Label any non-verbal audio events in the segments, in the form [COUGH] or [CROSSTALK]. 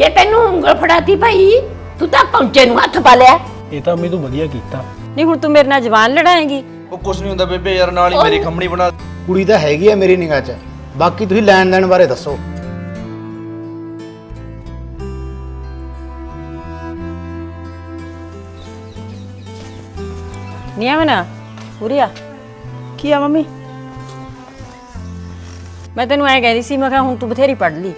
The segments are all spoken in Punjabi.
ਜੇ ਤੈਨੂੰ ਉਂਗਲ ਫੜਾਤੀ ਭਾਈ ਤੂੰ ਤਾਂ ਪਹੁੰਚੇ ਨੂੰ ਹੱਥ ਪਾ ਲਿਆ। ਇਹ ਤਾਂ ਮੈਂ ਤੂੰ ਵਧੀਆ ਕੀਤਾ। ਨਹੀਂ ਹੁਣ ਤੂੰ ਮੇਰੇ ਨਾਲ ਜਵਾਨ ਲੜਾਏਂਗੀ। ਉਹ ਕੁਛ ਨਹੀਂ ਹੁੰਦਾ ਬੇਬੇ ਯਾਰ ਨਾਲ ਹੀ ਮੇਰੀ ਖੰਮਣੀ ਬਣਾ ਕੁੜੀ ਤਾਂ ਹੈਗੀ ਆ ਮੇਰੀ ਨਿਗਾਹ 'ਚ। ਬਾਕੀ ਤੁਸੀਂ ਲੈਣ ਦੇਣ ਬਾਰੇ ਦੱਸੋ। ਨਹੀਂ ਆਵਣਾ ਉਰੇ ਆ ਕੀ ਆ ਮੰਮੀ? ਮੈਂ ਤੈਨੂੰ ਐ ਕਹਿੰਦੀ ਸੀ ਮੈਂ ਕਿਹਾ ਹੁਣ ਤੂੰ ਬਥੇਰੀ ਪੜ ਲਈ।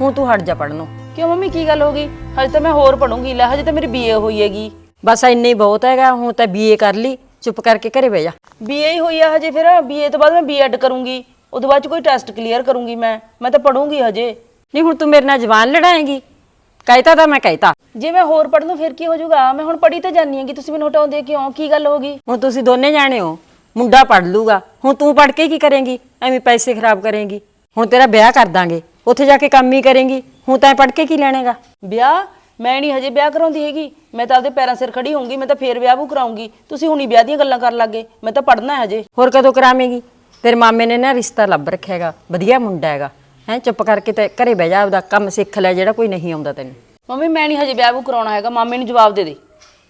ਹੁਣ ਤੂੰ ਹਟ ਜਾ ਪੜਨੋਂ ਕਿਉਂ ਮੰਮੀ ਕੀ ਗੱਲ ਹੋ ਗਈ? ਹਜੇ ਤਾਂ ਮੈਂ ਹੋਰ ਪੜੂੰਗੀ ਲੈ ਹਜੇ ਤਾਂ ਮੇਰੀ ਬੀਏ ਹੋਈ ਹੈਗੀ। ਬਸ ਇੰਨੇ ਹੀ ਬਹੁਤ ਹੈਗਾ ਹੁਣ ਤਾਂ ਬੀਏ ਕਰ ਲਈ ਚੁੱਪ ਕਰਕੇ ਘਰੇ ਬਹਿ ਜਾ। ਬੀਏ ਹੀ ਹੋਈ ਆ ਹਜੇ ਫਿਰ ਬੀਏ ਤੋਂ ਬਾਅਦ ਮੈਂ ਬੀਐਡ ਕਰੂੰਗੀ ਉਹਦੇ ਬਾਅਦ ਚ ਕੋਈ ਟੈਸਟ ਕਲੀਅਰ ਕਰੂੰਗੀ ਮੈਂ ਮੈਂ ਤਾਂ ਪੜੂੰਗੀ ਹਜੇ। ਨਹੀਂ ਹੁਣ ਤੂੰ ਮੇਰੇ ਨਾਲ ਜਵਾਨ ਲੜਾਏਂਗੀ ਕਹਿਤਾ ਤਾਂ ਮੈਂ ਕਹਿਤਾ। ਜੇ ਮੈਂ ਹੋਰ ਪੜ ਲੂੰ ਫਿਰ ਕੀ ਹੋ ਜਾਊਗਾ? ਮੈਂ ਹੁਣ ਪੜੀ ਤਾਂ ਜਾਨੀ ਹੈਗੀ ਤੁਸੀਂ ਮੈਨੂੰ ਹਟਾਉਂਦੇ ਕਿਉਂ? ਕੀ ਗੱਲ ਹੋ ਗਈ? ਹੁਣ ਤੁਸੀਂ ਦੋਨੇ ਜਾਣੇ ਹੋ ਮੁੰਡਾ ਪੜ ਲੂਗਾ ਹੁਣ ਤੂੰ ਪੜ ਕੇ ਕੀ ਕਰੇਂਗੀ? ਐਵੇਂ ਪੈਸੇ ਖਰਾਬ ਕਰੇਂਗੀ। ਹੁਣ ਤੇਰਾ ਵਿਆਹ ਕਰ ਦਾਂਗੇ ਉੱਥੇ ਜਾ ਕੇ ਕੰਮ ਹੀ ਕਰੇਂਗੀ। ਹੁਣ ਤਾਂ ਪੜ ਕੇ ਕੀ ਲੈਣੇਗਾ? ਵਿਆਹ? ਮੈਂ ਨਹੀਂ ਹਜੇ ਵਿਆਹ ਕਰਾਉਂਦੀ ਹੈਗੀ। ਮੈਂ ਤਾਂ ਆਪਦੇ ਪੈਰਾਂ ਸਿਰ ਖੜੀ ਹੋਊਂਗੀ ਮੈਂ ਤਾਂ ਫੇਰ ਵਿਆਹ ਵੀ ਕਰਾਉਂਗੀ ਤੁਸੀਂ ਹੁਣੀ ਵਿਆਹ ਦੀਆਂ ਗੱਲਾਂ ਕਰਨ ਲੱਗੇ ਮੈਂ ਤਾਂ ਪੜਨਾ ਹੈ ਹਜੇ। ਹੋਰ ਕਦੋਂ ਕਰਾਵੇਂਗੀ? ਤੇਰੇ ਮਾਮੇ ਨੇ ਨਾ ਰਿਸ਼ਤਾ ਲੱਭ ਰੱਖਿਆ ਹੈਗਾ। ਵਧੀਆ ਮੁੰਡਾ ਹੈਗਾ। ਹੈ ਚੁੱਪ ਕਰਕੇ ਤੇ ਘਰੇ ਬਹਿ ਜਾ ਆਪਦਾ ਕੰਮ ਸਿੱਖ ਲੈ ਜਿਹੜਾ ਕੋਈ ਨਹੀਂ ਆਉਂਦਾ ਤੈਨੂੰ। ਮੰਮੀ ਮੈਂ ਨਹੀਂ ਹਜੇ ਵਿਆਹ ਵੀ ਕਰਾਉਣਾ ਹੈਗਾ। ਮਾਮੇ ਨੂੰ ਜਵਾਬ ਦੇ ਦੇ।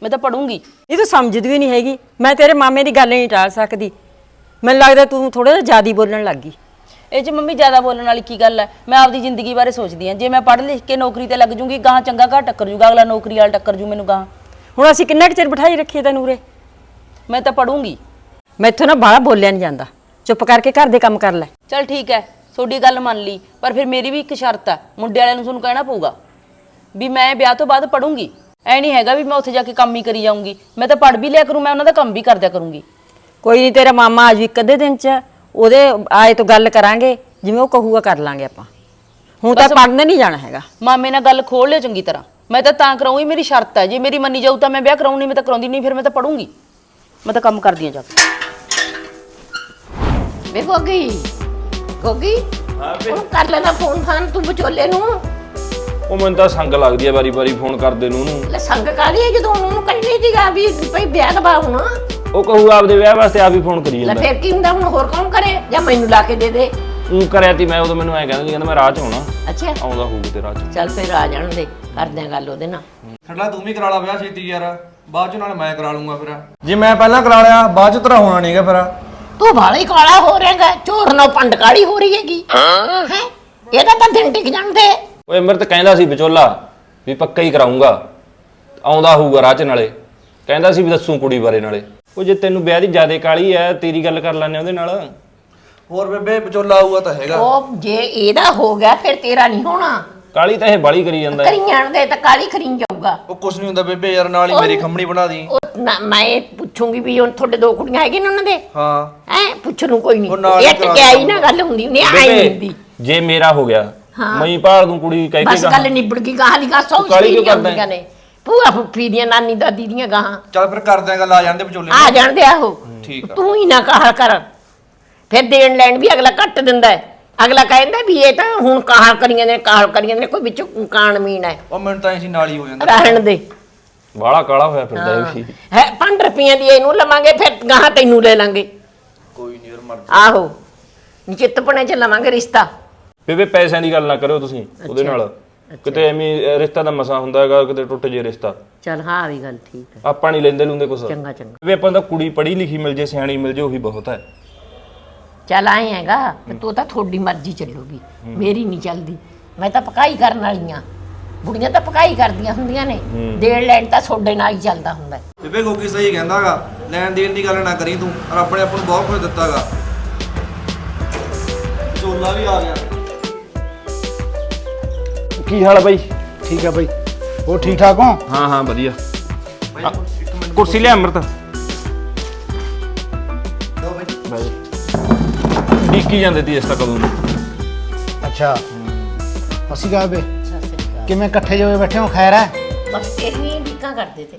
ਮੈਂ ਤਾਂ ਪੜੂੰਗੀ ਇਹ ਤੂੰ ਸਮਝਦੀ ਵੀ ਨਹੀਂ ਹੈਗੀ। ਮੈਂ ਤੇਰੇ ਮਾਮੇ ਦੀ ਗੱਲ ਨਹੀਂ ਟਾਲ ਸਕਦੀ। ਮੈਨੂੰ ਲੱਗਦਾ ਤੂੰ ਥੋੜਾ ਜਿਹਾ ਜ਼ਿਆਦਾ ਬੋਲਣ ਲੱਗ ਗਈ। ਇਹ ਚ ਮੰਮੀ ਜ਼ਿਆਦਾ ਬੋਲਣ ਵਾਲੀ ਕੀ ਗੱਲ ਹੈ? ਮੈਂ ਆਪਦੀ ਜ਼ਿੰਦਗੀ ਬਾਰੇ ਸੋਚਦੀ ਹਾਂ। ਜੇ ਮੈਂ ਪੜ੍ਹ ਲਿਖ ਕੇ ਨੌਕਰੀ ਤੇ ਲੱਗ ਜੂੰਗੀ ਗਾਂ ਚੰਗਾ ਘਰ ਟੱਕਰ ਜੂਗਾ। ਅਗਲਾ ਨੌਕਰੀ ਵਾਲਾ ਟੱਕਰ ਜੂ ਮੈਨੂੰ ਗਾਂ ਹੁਣ ਅਸੀਂ ਕਿੰਨਾ ਕੁ ਚਿਰ ਬਿਠਾਈ ਰੱਖੀਏ ਤੈਨੂੰ ਉਰੇ? ਮੈਂ ਤਾਂ ਪੜੂੰਗੀ ਮੈਥੋਂ ਨਾ ਬਾਹਲਾ ਬੋਲਿਆ ਨਹੀਂ ਜਾਂਦਾ। ਚੁੱਪ ਕਰਕੇ ਘਰ ਦੇ ਕੰਮ ਕਰ ਲੈ। ਚਲ ਠੀਕ ਹੈ ਤੁਹਾਡੀ ਗੱਲ ਮੰਨ ਲਈ। ਪਰ ਫਿਰ ਮੇਰੀ ਵੀ ਇੱਕ ਸ਼ਰਤ ਹੈ। ਮੁੰਡੇ ਵਾਲਿਆਂ ਨੂੰ ਤੁਹਾਨੂੰ ਕਹਿਣਾ ਪਊਗਾ ਵੀ ਮੈਂ ਵਿਆਹ ਤੋਂ ਬਾਅਦ ਪੜੂੰਗੀ ਐ ਨਹੀਂ ਹੈਗਾ ਵੀ ਮੈਂ ਉੱਥੇ ਜਾ ਕੇ ਕੰਮ ਹੀ ਕਰੀ ਜਾਊਂਗੀ। ਮੈਂ ਤਾਂ ਪੜ ਵੀ ਲਿਆ ਕਰੂੰ ਮੈਂ ਉਹਨਾਂ ਦਾ ਕੰਮ ਵੀ ਕਰਦਿਆ ਕਰੂੰਗੀ। ਕੋਈ ਨਹੀਂ ਤੇਰਾ ਮਾਮਾ ਅੱਜ ਵੀ ਇੱਕ ਅੱਧੇ ਦਿਨ ਚ। ਉਹਦੇ ਆਏ ਤੋਂ ਗੱਲ ਕਰਾਂਗੇ ਜਿਵੇਂ ਉਹ ਕਹੂਗਾ ਕਰ ਲਾਂਗੇ ਆਪਾਂ। ਹੁਣ ਤਾਂ ਪੜਨ ਨਹੀਂ ਜਾਣਾ ਹੈਗਾ। ਮਾਮੇ ਨਾਲ ਗੱਲ ਖੋਲ ਲਿਓ ਚੰਗੀ ਤਰ੍ਹਾਂ। ਮੈਂ ਤਾਂ ਤਾਂ ਕਰਾਉਂਗੀ ਮੇਰੀ ਸ਼ਰਤ ਹੈ। ਜੇ ਮੇਰੀ ਮੰਨੀ ਜਾਊ ਤਾਂ ਮੈਂ ਵਿਆਹ ਕਰਾਉਂ ਨਹੀਂ ਮੈਂ ਤਾਂ ਕਰਾਉਂਦੀ ਨਹੀਂ ਫਿਰ ਮੈਂ ਤਾਂ ਪੜੂੰਗੀ ਮੈਂ ਤਾਂ ਕੰਮ ਕਰਦੀ ਹਾਂ ਜਾ ਕੇ। ਵੇ ਗੋਗੀ ਗੋਗੀ ਹਾਂ ਵੇ ਕਰ ਲੈਣਾ ਫੋਨ ਫਾਨ ਤੂੰ ਵਿਚੋਲੇ ਨੂੰ। ਉਹ ਮੈਨੂੰ ਤਾਂ ਸੰਗ ਲੱਗਦੀ ਆ ਵਾਰੀ ਵਾਰੀ ਫੋਨ ਕਰਦੇ ਨੂੰ ਉਹਨੂੰ। ਲੈ ਸੰਗ ਕਾਲੀ ਹੈ ਜਦੋਂ ਉਹਨੂੰ ਕਹਿਣੀ ਸੀਗਾ ਵੀ ਭਈ ਵਿਆਹ ਦਾ ਹੁਣ। ਉਹ ਕਹੂ ਆਪਦੇ ਵਿਆਹ ਵਾਸਤੇ ਆਪ ਹੀ ਫੋਨ ਕਰੀ ਲੈ ਜਾਂਦਾ ਫਿਰ ਕੀ ਹੁੰਦਾ ਹੁਣ ਹੋਰ ਕੌਣ ਕਰੇ? ਜਾਂ ਮੈਨੂੰ ਲਾ ਕੇ ਦੇ ਦੇ। ਉਹ ਕਰਿਆ ਤੀ ਮੈਂ ਉਦੋਂ ਮੈਨੂੰ ਐ ਕਹਿੰਦਾ ਸੀ ਕਹਿੰਦਾ ਮੈਂ ਰਾਹ ਚ ਆਉਣਾ। ਅੱਛਾ। ਆਉਂਦਾ ਹੋਊ ਤੇ ਰਾਹ ਚ। ਚੱਲ ਫਿਰ ਆ ਜਾਣ ਦੇ ਕਰਦੇ ਆ ਗੱਲ ਉਹਦੇ ਨਾਲ। ਠੰਡਾ ਤੂੰ ਵੀ ਕਰਾ ਲਾ ਵਿਆਹ ਛੇਤੀ ਯਾਰ। ਬਾਅਦ ਚ ਨਾਲ ਮੈਂ ਕਰਾ ਲੂੰਗਾ ਫਿਰ। ਜੇ ਮੈਂ ਪਹਿਲਾਂ ਕਰਾ ਲਿਆ ਬਾਅਦ ਚ ਤੇਰਾ ਹੋਣਾ ਨਹੀਂਗਾ ਫਿਰ। ਤੂੰ ਬਾਲਾ ਹੀ ਕਾਲਾ ਹੋ ਰਿਹਾਗਾ ਝੋਰ ਨਾਲ ਪੰਡ ਕਾਲੀ ਹੋ ਰਹੀ ਹੈਗੀ। ਹੈ? ਇਹਦਾ ਤਾਂ ਦਿਨ ਟਿਕ ਜਾਂਦੇ। ਓਏ ਅਮਰਤ ਕਹਿੰਦਾ ਸੀ ਵਿਚੋਲਾ ਵੀ ਪੱਕਾ ਹੀ ਕਰਾਉਂਗਾ ਆਉਂਦਾ ਹੋਊਗਾ ਰਾਹ ਚ ਨਾਲੇ। ਕਹਿੰਦਾ ਸੀ ਵੀ ਦੱਸੂ ਕੁੜੀ ਬਾਰੇ ਨਾਲੇ। ਉਹ ਜੇ ਤੈਨੂੰ ਵਿਆਹ ਦੀ ਜ਼ਿਆਦੇ ਕਾਲੀ ਐ ਤੇਰੀ ਗੱਲ ਕਰ ਲੈਣੇ ਉਹਦੇ ਨਾਲ। ਹੋਰ ਬੇਬੇ ਵਿਚੋਲਾ ਆਊਗਾ ਤਾਂ ਹੈਗਾ। ਉਹ ਜੇ ਇਹਦਾ ਹੋ ਗਿਆ ਫਿਰ ਤੇਰਾ ਨਹੀਂ ਹੋਣਾ। ਕਾਲੀ ਤਾਂ ਇਹ ਬਾਲੀ ਕਰੀ ਜਾਂਦਾ ਹੈ। ਕਰੀ ਜਾਣ ਦੇ ਤਾਂ ਕਾਲੀ ਖਰੀ ਜਾਊਗਾ। ਉਹ ਕੁਛ ਨਹੀਂ ਹੁੰਦਾ ਬੇਬੇ ਯਾਰ ਨਾਲ ਹੀ ਮੇਰੀ ਖੰਮਣੀ ਬਣਾ ਦੀ। ਉਹ ਨਾ- ਮੈਂ ਪੁੱਛੂੰਗੀ ਵੀ ਹੁਣ ਤੁਹਾਡੇ ਦੋ ਕੁੜੀਆਂ ਹੈਗੀਆਂ ਨੇ ਉਹਨਾਂ ਦੇ? ਹਾਂ। ਹੈ ਪੁੱਛ ਨੂੰ ਕੋਈ ਉਹ ਨਹੀਂ। ਹੀ ਇਹ ਕਰਾ ਟਕਿਆਈ ਨਾ ਗੱਲ ਹੁੰਦੀ ਨਹੀਂ ਆਈ ਨਹੀਂ ਹੁੰਦੀ ਬੇਬੇ ਜੇ ਮੇਰਾ ਹੋ ਗਿਆ ਮੈਂ ਭਾਲ ਦੂੰ ਕੁੜੀ ਕਹਿ ਕੇ ਬਸ ਗੱਲ ਨਿਬੜ ਗਈ ਗਾਹਾਂ ਦੀ ਗਾਹਾਂ ਸੌ ਕਾਹਲੀ ਕਿਉਂ ਕਰਦਾ ਨੇ। ਭੂਆ ਫੁੱਫੀ ਦੀਆਂ ਨਾਨੀ ਦਾਦੀ ਦੀਆਂ ਗਾਹਾਂ। ਚੱਲ ਫਿਰ ਕਰਦੇ ਆ ਗੱਲ ਆ ਜਾਂਦੇ ਵਿਚੋਲੇ ਆ ਜਾਣ ਦੇ ਆਹੋ ਠੀਕ ਆ। ਤੂੰ ਹੀ ਨਾ ਕਹਾ ਕਰ। ਫਿਰ ਦੇਣ ਲੈਣ ਵੀ ਅਗਲਾ ਘੱਟ ਦਿੰਦਾ ਹੈ। ਅਗਲਾ ਕਹਿੰਦਾ ਵੀ ਇਹ ਤਾਂ ਹੁਣ ਕਾਹਲ ਕਰੀਆਂ ਨੇ ਕਾਹਲ ਕਰੀਆਂ ਨੇ ਕੋਈ ਵਿੱਚ ਕਾਣ ਮੀਣ ਹੈ। ਉਹ ਮੈਨੂੰ ਤਾਂ ਐਸੀ ਨਾਲ ਹੀ ਹੋ ਜਾਂਦਾ। ਰਹਿਣ ਦੇ। ਬਾਲਾ ਕਾਲਾ ਹੋਇਆ ਫਿਰਦਾ ਇਹ ਵੀ। ਹੈ 5 ਰੁਪਈਆਂ ਦੀ ਇਹਨੂੰ ਲਵਾਂਗੇ ਫਿਰ ਗਾਹਾਂ ਤੈਨੂੰ ਲੈ ਲਾਂਗੇ। ਕੋਈ ਨਹੀਂ ਯਾਰ ਮਰ ਆਹੋ। ਨਿਚਿੱਤਪਣੇ ਚ ਲਵਾਂਗੇ ਰਿਸ਼ਤਾ। ਬੇਬੇ ਪੈਸਿਆਂ ਦੀ ਗੱਲ ਨਾ ਕਰਿਓ ਤੁਸੀਂ ਉਹਦੇ ਨਾਲ। ਕਿਤੇ ਐਵੇਂ ਅਹ, ਰਿਸ਼ਤਾ ਦਾ ਮਸਾ ਹੁੰਦਾ ਹੈਗਾ ਕਿਤੇ ਟੁੱਟ ਜੇ ਰਿਸ਼ਤਾ। ਚਲ ਹਾਂ ਵੀ ਗੱਲ ਠੀਕ ਹੈ। ਆਪਾਂ ਨਹੀਂ ਲੈਂਦੇ ਲੁੰਦੇ ਕੁਛ। ਚੰਗਾ ਚੰਗਾ। ਬੇਬੇ ਆਪਾਂ ਤਾਂ ਕੁੜੀ ਪੜ੍ਹੀ ਲਿਖੀ ਮਿਲ ਜੇ ਸਿਆਣੀ ਮਿਲ ਜੇ ਉਹੀ ਬਹੁਤ ਹੈ। ਚੱਲ ਆਏ ਹੈਗਾ ਤੇ ਤੂੰ ਤਾਂ ਤੁਹਾਡੀ ਮਰਜ਼ੀ ਚੱਲੂਗੀ। ਮੇਰੀ ਨਹੀਂ ਚੱਲਦੀ। ਮੈਂ ਤਾਂ ਪਕਾਈ ਕਰਨ ਵਾਲੀ ਆ ਬੁੜੀਆਂ ਤਾਂ ਪਕਾਈ ਕਰਦੀਆਂ ਹੁੰਦੀਆਂ ਨੇ। ਦੇਣ ਲੈਣ ਤਾਂ ਤੁਹਾਡੇ ਨਾਲ ਹੀ ਚੱਲਦਾ ਹੁੰਦਾ ਹੈ। ਬੇਬੇ ਗੋਗੀ ਸਹੀ ਕਹਿੰਦਾਗਾ। ਲੈਣ ਦੇਣ ਦੀ ਗੱਲ ਨਾ ਕਰੀ ਤੂੰ। ਔਰ ਆਪਣੇ ਆਪ ਨੂੰ ਬਹੁਤ ਕੁਝ ਦਿੱਤਾਗਾ। ਵਿਚੋਲਾ ਵੀ ਆ ਗਿਆ। ਕੀ ਹਾਲ ਹੈ ਬਾਈ? ਠੀਕ ਹੈ ਬਾਈ। ਉਹ ਠੀਕ ਠਾਕ ਹੋ? ਹਾਂ ਹਾਂ ਵਧੀਆ। ਕੁਰਸੀ ਲਿਆ ਅੰਮ੍ਰਿਤ। ਬਾਈ। ਡੀਕੀ ਜਾਂਦੇ ਤੀ ਇਸ ਤੱਕ ਕਦੋਂ ਦੀ। ਅੱਛਾ ਅਸੀਂ ਕਹਾਂ ਬੇ ਕਿਵੇਂ ਇਕੱਠੇ ਜੋ ਬੈਠੇ ਹੋ? ਖੈਰ ਹੈ? ਬਸ ਤੇਰੀਆਂ ਵਿਕਾਂ ਕਰਦੇ ਤੇ।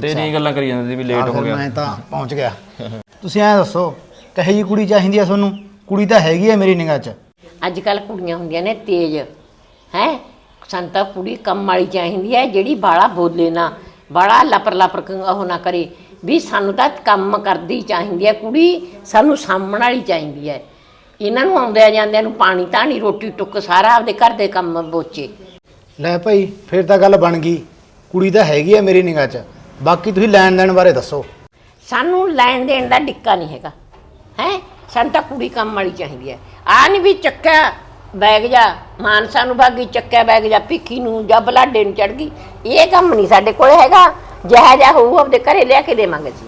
ਤੇਰੀਆਂ ਗੱਲਾਂ ਕਰੀ ਜਾਂਦੇ ਸੀ ਵੀ ਲੇਟ ਹੋ ਗਿਆ। ਮੈਂ ਤਾਂ ਪਹੁੰਚ ਗਿਆ। ਤੁਸੀਂ ਐਂ ਦੱਸੋ ਕਹੇ ਜੀ ਕੁੜੀ ਚਾਹੀਦੀ ਆ ਤੁਹਾਨੂੰ? ਕੁੜੀ ਤਾਂ ਹੈਗੀ ਆ ਮੇਰੀ ਨਿਗਾਹ 'ਚ। ਅੱਜ ਕੱਲ ਕੁੜੀਆਂ ਹੁੰਦੀਆਂ ਨੇ ਤੇਜ਼। ਹੈ? ਸੰਤਾ ਕੁੜੀ ਕੰਮ ਵਾਲੀ ਚਾਹੀਦੀ ਹੈ ਜਿਹੜੀ ਬਾਲਾ ਬੋਲੇ ਨਾ ਬਾਲਾ ਲਪਰ ਲਪਰ ਉਹ ਨਾ ਕਰੇ। ਵੀ ਸਾਨੂੰ ਤਾਂ ਕੰਮ ਕਰਦੀ ਚਾਹੀਦੀ ਹੈ ਕੁੜੀ ਸਾਨੂੰ ਸਾਂਭਣ ਵਾਲੀ ਚਾਹੀਦੀ ਹੈ ਇਹਨਾਂ ਨੂੰ ਆਉਂਦਿਆਂ ਜਾਂਦਿਆਂ ਨੂੰ ਪਾਣੀ ਧਾਣੀ ਰੋਟੀ ਟੁੱਕ ਸਾਰਾ ਆਪਦੇ ਘਰ ਦੇ ਕੰਮ ਬੋਚੇ। ਲੈ ਭਾਈ ਫਿਰ ਤਾਂ ਗੱਲ ਬਣ ਗਈ। ਕੁੜੀ ਤਾਂ ਹੈਗੀ ਆ ਮੇਰੀ ਨਿਗਾਹ 'ਚ। ਬਾਕੀ ਤੁਸੀਂ ਲੈਣ ਦੇਣ ਬਾਰੇ ਦੱਸੋ। ਸਾਨੂੰ ਲੈਣ ਦੇਣ ਦਾ ਡਿੱਕਾ ਨਹੀਂ ਹੈਗਾ। ਹੈ? ਸਾਨੂੰ ਤਾਂ ਕੁੜੀ ਕੰਮ ਵਾਲੀ ਚਾਹੀਦੀ ਹੈ ਆ ਨਹੀਂ ਵੀ ਚੱਕਿਆ ਬੈਗ ਜਾ ਮਾਨਸਾ ਨੂੰ ਭਾਗੀ ਚੱਕਿਆ ਬੈਗ ਜਾ ਭਿੱਖੀ ਨੂੰ ਜਾਂ ਬਲਾਡੇ ਨੂੰ ਚੜ ਗਈ। ਇਹ ਕੰਮ ਨਹੀਂ ਸਾਡੇ ਕੋਲ ਹੈਗਾ। ਜਿਹਾ ਜਿਹਾ ਹੋਊ ਆਪਦੇ ਘਰੇ ਲਿਆ ਕੇ ਦੇਵਾਂਗੇ ਜੀ।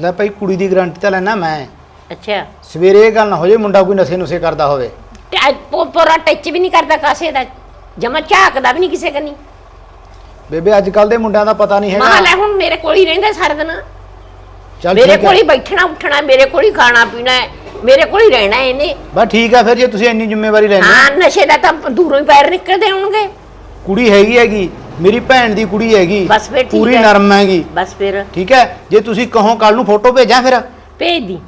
ਲੈ ਭਾਈ ਕੁੜੀ ਦੀ ਗਾਰੰਟੀ ਤਾਂ ਲੈਣਾ ਮੈਂ। ਅੱਛਾ। ਸਵੇਰੇ ਇਹ ਗੱਲ ਨਾ ਹੋ ਜੇ ਮੁੰਡਾ ਕੋਈ ਨਸ਼ੇ ਨੁਸ਼ੇ ਕਰਦਾ ਹੋਵੇ। ਪੂਰਾ ਟੱਚ ਵੀ ਨਹੀਂ ਕਰਦਾ ਕਾਸੇ ਦਾ। ਜਮਾ ਝਾਕਦਾ ਵੀ ਨਹੀਂ ਕਿਸੇ ਕਨੀ। ਬੇਬੇ ਅੱਜ ਕੱਲ ਦੇ ਮੁੰਡਿਆਂ ਦਾ ਪਤਾ ਨਹੀਂ ਮਾਂ ਹੈਗਾ ਲੈ ਹੁਣ ਮੇਰੇ ਕੋਲ ਹੀ ਰਹਿੰਦਾ ਸਾਰਾ ਦਿਨ। ਮੇਰੇ ਕੋਲ ਹੈ ਬੈਠਣਾ ਉੱਠਣਾ ਮੇਰੇ ਕੋਲ ਹੀ ਖਾਣਾ ਪੀਣਾ ਹੈ। ਮੇਰੇ ਕੋਲ ਹੀ ਰਹਿਣਾ ਇਹਨੇ। ਬਸ ਠੀਕ ਹੈ ਫਿਰ ਜੇ ਤੁਸੀਂ ਇੰਨੀ ਜ਼ਿੰਮੇਵਾਰੀ ਲੈਣੀ ਹੈ। ਹਾਂ ਨਸ਼ੇ ਦਾ ਤਾਂ ਦੂਰੋਂ ਹੀ ਪੈਰ ਨਿਕਲਦੇ ਹੋਣਗੇ। ਕੁੜੀ ਹੈਗੀ ਹੈਗੀ ਮੇਰੀ ਭੈਣ ਦੀ ਕੁੜੀ ਹੈਗੀ ਬਸ ਫਿਰ ਠੀਕ ਪੂਰੀ ਹੈ। ਨਰਮ ਹੈਗੀ। ਬਸ ਫਿਰ। ਠੀਕ ਹੈ ਜੇ ਤੁਸੀਂ ਕਹੋ ਕੱਲ ਨੂੰ ਫੋਟੋ ਭੇਜਾਂ ਫਿਰ। ਭੇਜ ਦੀ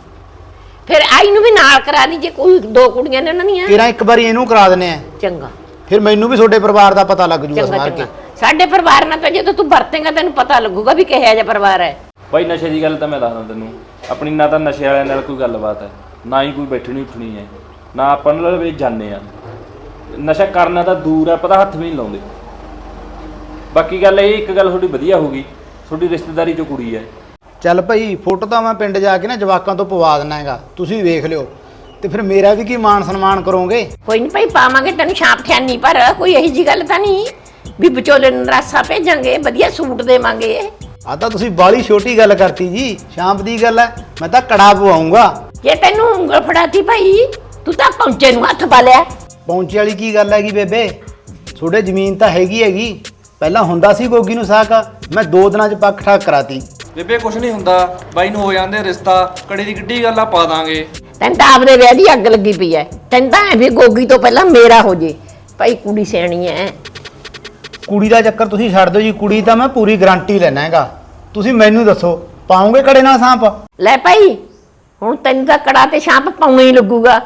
ਫਿਰ ਆਈ ਨੂੰ ਵੀ ਨਾਲ ਕਰਾ ਦੀ ਜੇ ਕੋਈ ਦੋ ਕੁੜੀਆਂ ਨੇ ਉਹਨਾਂ ਦੀਆਂ। ਕਿਰਾਂ ਇੱਕ ਵਾਰੀ ਇਹਨੂੰ ਕਰਾ ਦਨੇ ਆ। ਚੰਗਾ। ਫਿਰ ਮੈਨੂੰ ਵੀ ਤੁਹਾਡੇ ਪਰਿਵਾਰ ਦਾ ਪਤਾ ਲੱਗ ਜੂਗਾ ਚੰਗਾ ਸਮਾਰ ਕੇ ਚੰਗਾ ਸਾਡੇ ਪਰਿਵਾਰ ਨਾਲ ਤਾਂ ਜਦੋਂ ਤੂੰ ਵਰਤੇਂਗਾ ਤੈਨੂੰ ਪਤਾ ਲੱਗੂਗਾ ਵੀ ਕਿਹੋ ਜਿਹਾ ਪਰਿਵਾਰ ਹੈ। ਬਾਈ ਨਸ਼ੇ ਦੀ ਗੱਲ ਤਾਂ ਮੈਂ ਦੱਸਦਾ ਤੈਨੂੰ। ਆਪਣੀ ਨਾ ਤਾਂ ਨਸ਼ੇ ਵਾਲਿਆਂ ਨਾਲ ਕੋਈ ਗੱਲਬਾਤ ਹੈ। ਨਾ ਹੀ ਕੋਈ ਬੈਠਣੀ ਉੱਠਣੀ ਹੈ। ਨਾ ਆਪਾਂ ਨਾਲ ਵੀ ਜਾਣੇ ਆ ਨਸ਼ਾ ਕਰਨਾ ਤਾਂ ਦੂਰ ਹੈ ਪਤਾ ਹੱਥ ਵੀ ਨਹੀਂ ਲਾਉਂਦੇ। ਬਾਕੀ ਗੱਲ ਇਹ ਇੱਕ ਗੱਲ ਤੁਹਾਡੀ ਵਧੀਆ ਹੋਊਗੀ ਤੁਹਾਡੀ ਰਿਸ਼ਤੇਦਾਰੀ ਚੋਂ ਕੁੜੀ ਹੈ। ਚੱਲ ਭਾਈ ਫੋਟੋ ਤਾਂ ਮੈਂ ਪਿੰਡ ਜਾ ਕੇ ਨਾ ਜਵਾਕਾਂ ਤੋਂ ਪਵਾ ਦੇਣਾ ਹੈਗਾ। ਤੁਸੀਂ ਵੇਖ ਲਿਓ। ਤੇ ਫਿਰ ਮੇਰਾ ਵੀ ਕੀ ਮਾਨ ਸਨਮਾਨ ਕਰੋਗੇ? ਕੋਈ ਨਹੀਂ ਭਾਈ ਪਾਵਾਂਗੇ ਤੈਨੂੰ ਛਾਪ ਥਿਆਨੀ ਪਰ ਕੋਈ ਇਹੀ ਜੀ ਗੱਲ ਤਾਂ ਨਹੀਂ। ਵੀ ਵਿਚੋਲੇ ਨੂੰ ਰਾਸਾ ਭੇਜਾਂਗੇ ਵਧੀਆ ਸੂਟ ਦੇਵਾਂਗੇ। ਆ ਤਾਂ ਤੁਸੀਂ ਬਾਲੀ ਛੋਟੀ ਗੱਲ ਕਰਤੀ ਜੀ। ਸ਼ਾਮ ਦੀ ਗੱਲ ਹੈ। ਮੈਂ ਤਾਂ ਕੜਾ ਪਵਾਉਂਗਾ। ਜੇ ਤੈਨੂੰ ਉਂਗਲ ਫੜਾਤੀ ਭਾਈ ਤੂੰ ਤਾਂ ਪਹੁੰਚੇ ਨੂੰ ਹੱਥ ਪਾ ਲਿਆ। ਪਹੁੰਚੇ ਵਾਲੀ ਕੀ ਗੱਲ ਹੈਗੀ ਬੇਬੇ? ਤੁਹਾਡੇ ਜ਼ਮੀਨ ਤਾਂ ਹੈਗੀ ਹੈਗੀ। ਪਹਿਲਾਂ ਹੁੰਦਾ ਸੀ ਗੋਗੀ ਨੂੰ ਸਾਕ ਮੈਂ ਦੋ ਦਿਨਾਂ 'ਚ ਪੱਕ ਠਾਕ ਕਰਾਤੀ। ਬੇਬੇ ਕੁਛ ਨਹੀਂ ਹੁੰਦਾ। ਬਾਈ ਨੂੰ ਹੋ ਜਾਂਦੇ ਰਿਸ਼ਤਾ ਕੜੀ ਦੀ ਕਿੱਡੀ ਗੱਲ ਆ ਪਾ ਦਾਂਗੇ। ਤੈਨੂੰ ਤਾਂ ਆਪਦੇ ਵਿਆਹ ਦੀ ਅੱਗ ਲੱਗੀ ਪਈ ਐ। ਤੈਨੂੰ ਤਾਂ ਐ ਵੀ ਗੋਗੀ ਤੋਂ ਪਹਿਲਾਂ ਮੇਰਾ ਹੋ ਜੇ। ਭਾਈ ਕੁੜੀ ਸਿਆਣੀ ਐ। ਕੁੜੀ ਦਾ ਚੱਕਰ ਤੁਸੀਂ ਛੱਡ ਦਿਓ ਜੀ। ਕੁੜੀ ਤਾਂ ਮੈਂ ਪੂਰੀ ਗਾਰੰਟੀ ਲੈਣਾ ਹੈਗਾ। ਤੁਸੀਂ ਮੈਨੂੰ ਦੱਸੋ ਪਾਉਂਗੇ ਕੜੇ ਨਾਲ ਸਾਂਪ? ਲੈ ਭਾਈ ਹੁਣ ਤੈਨੂੰ ਤਾਂ ਕੜਾ ਤੇ ਛਾਪ ਪਾਉਣਾ ਹੀ ਲੱਗੂਗਾ।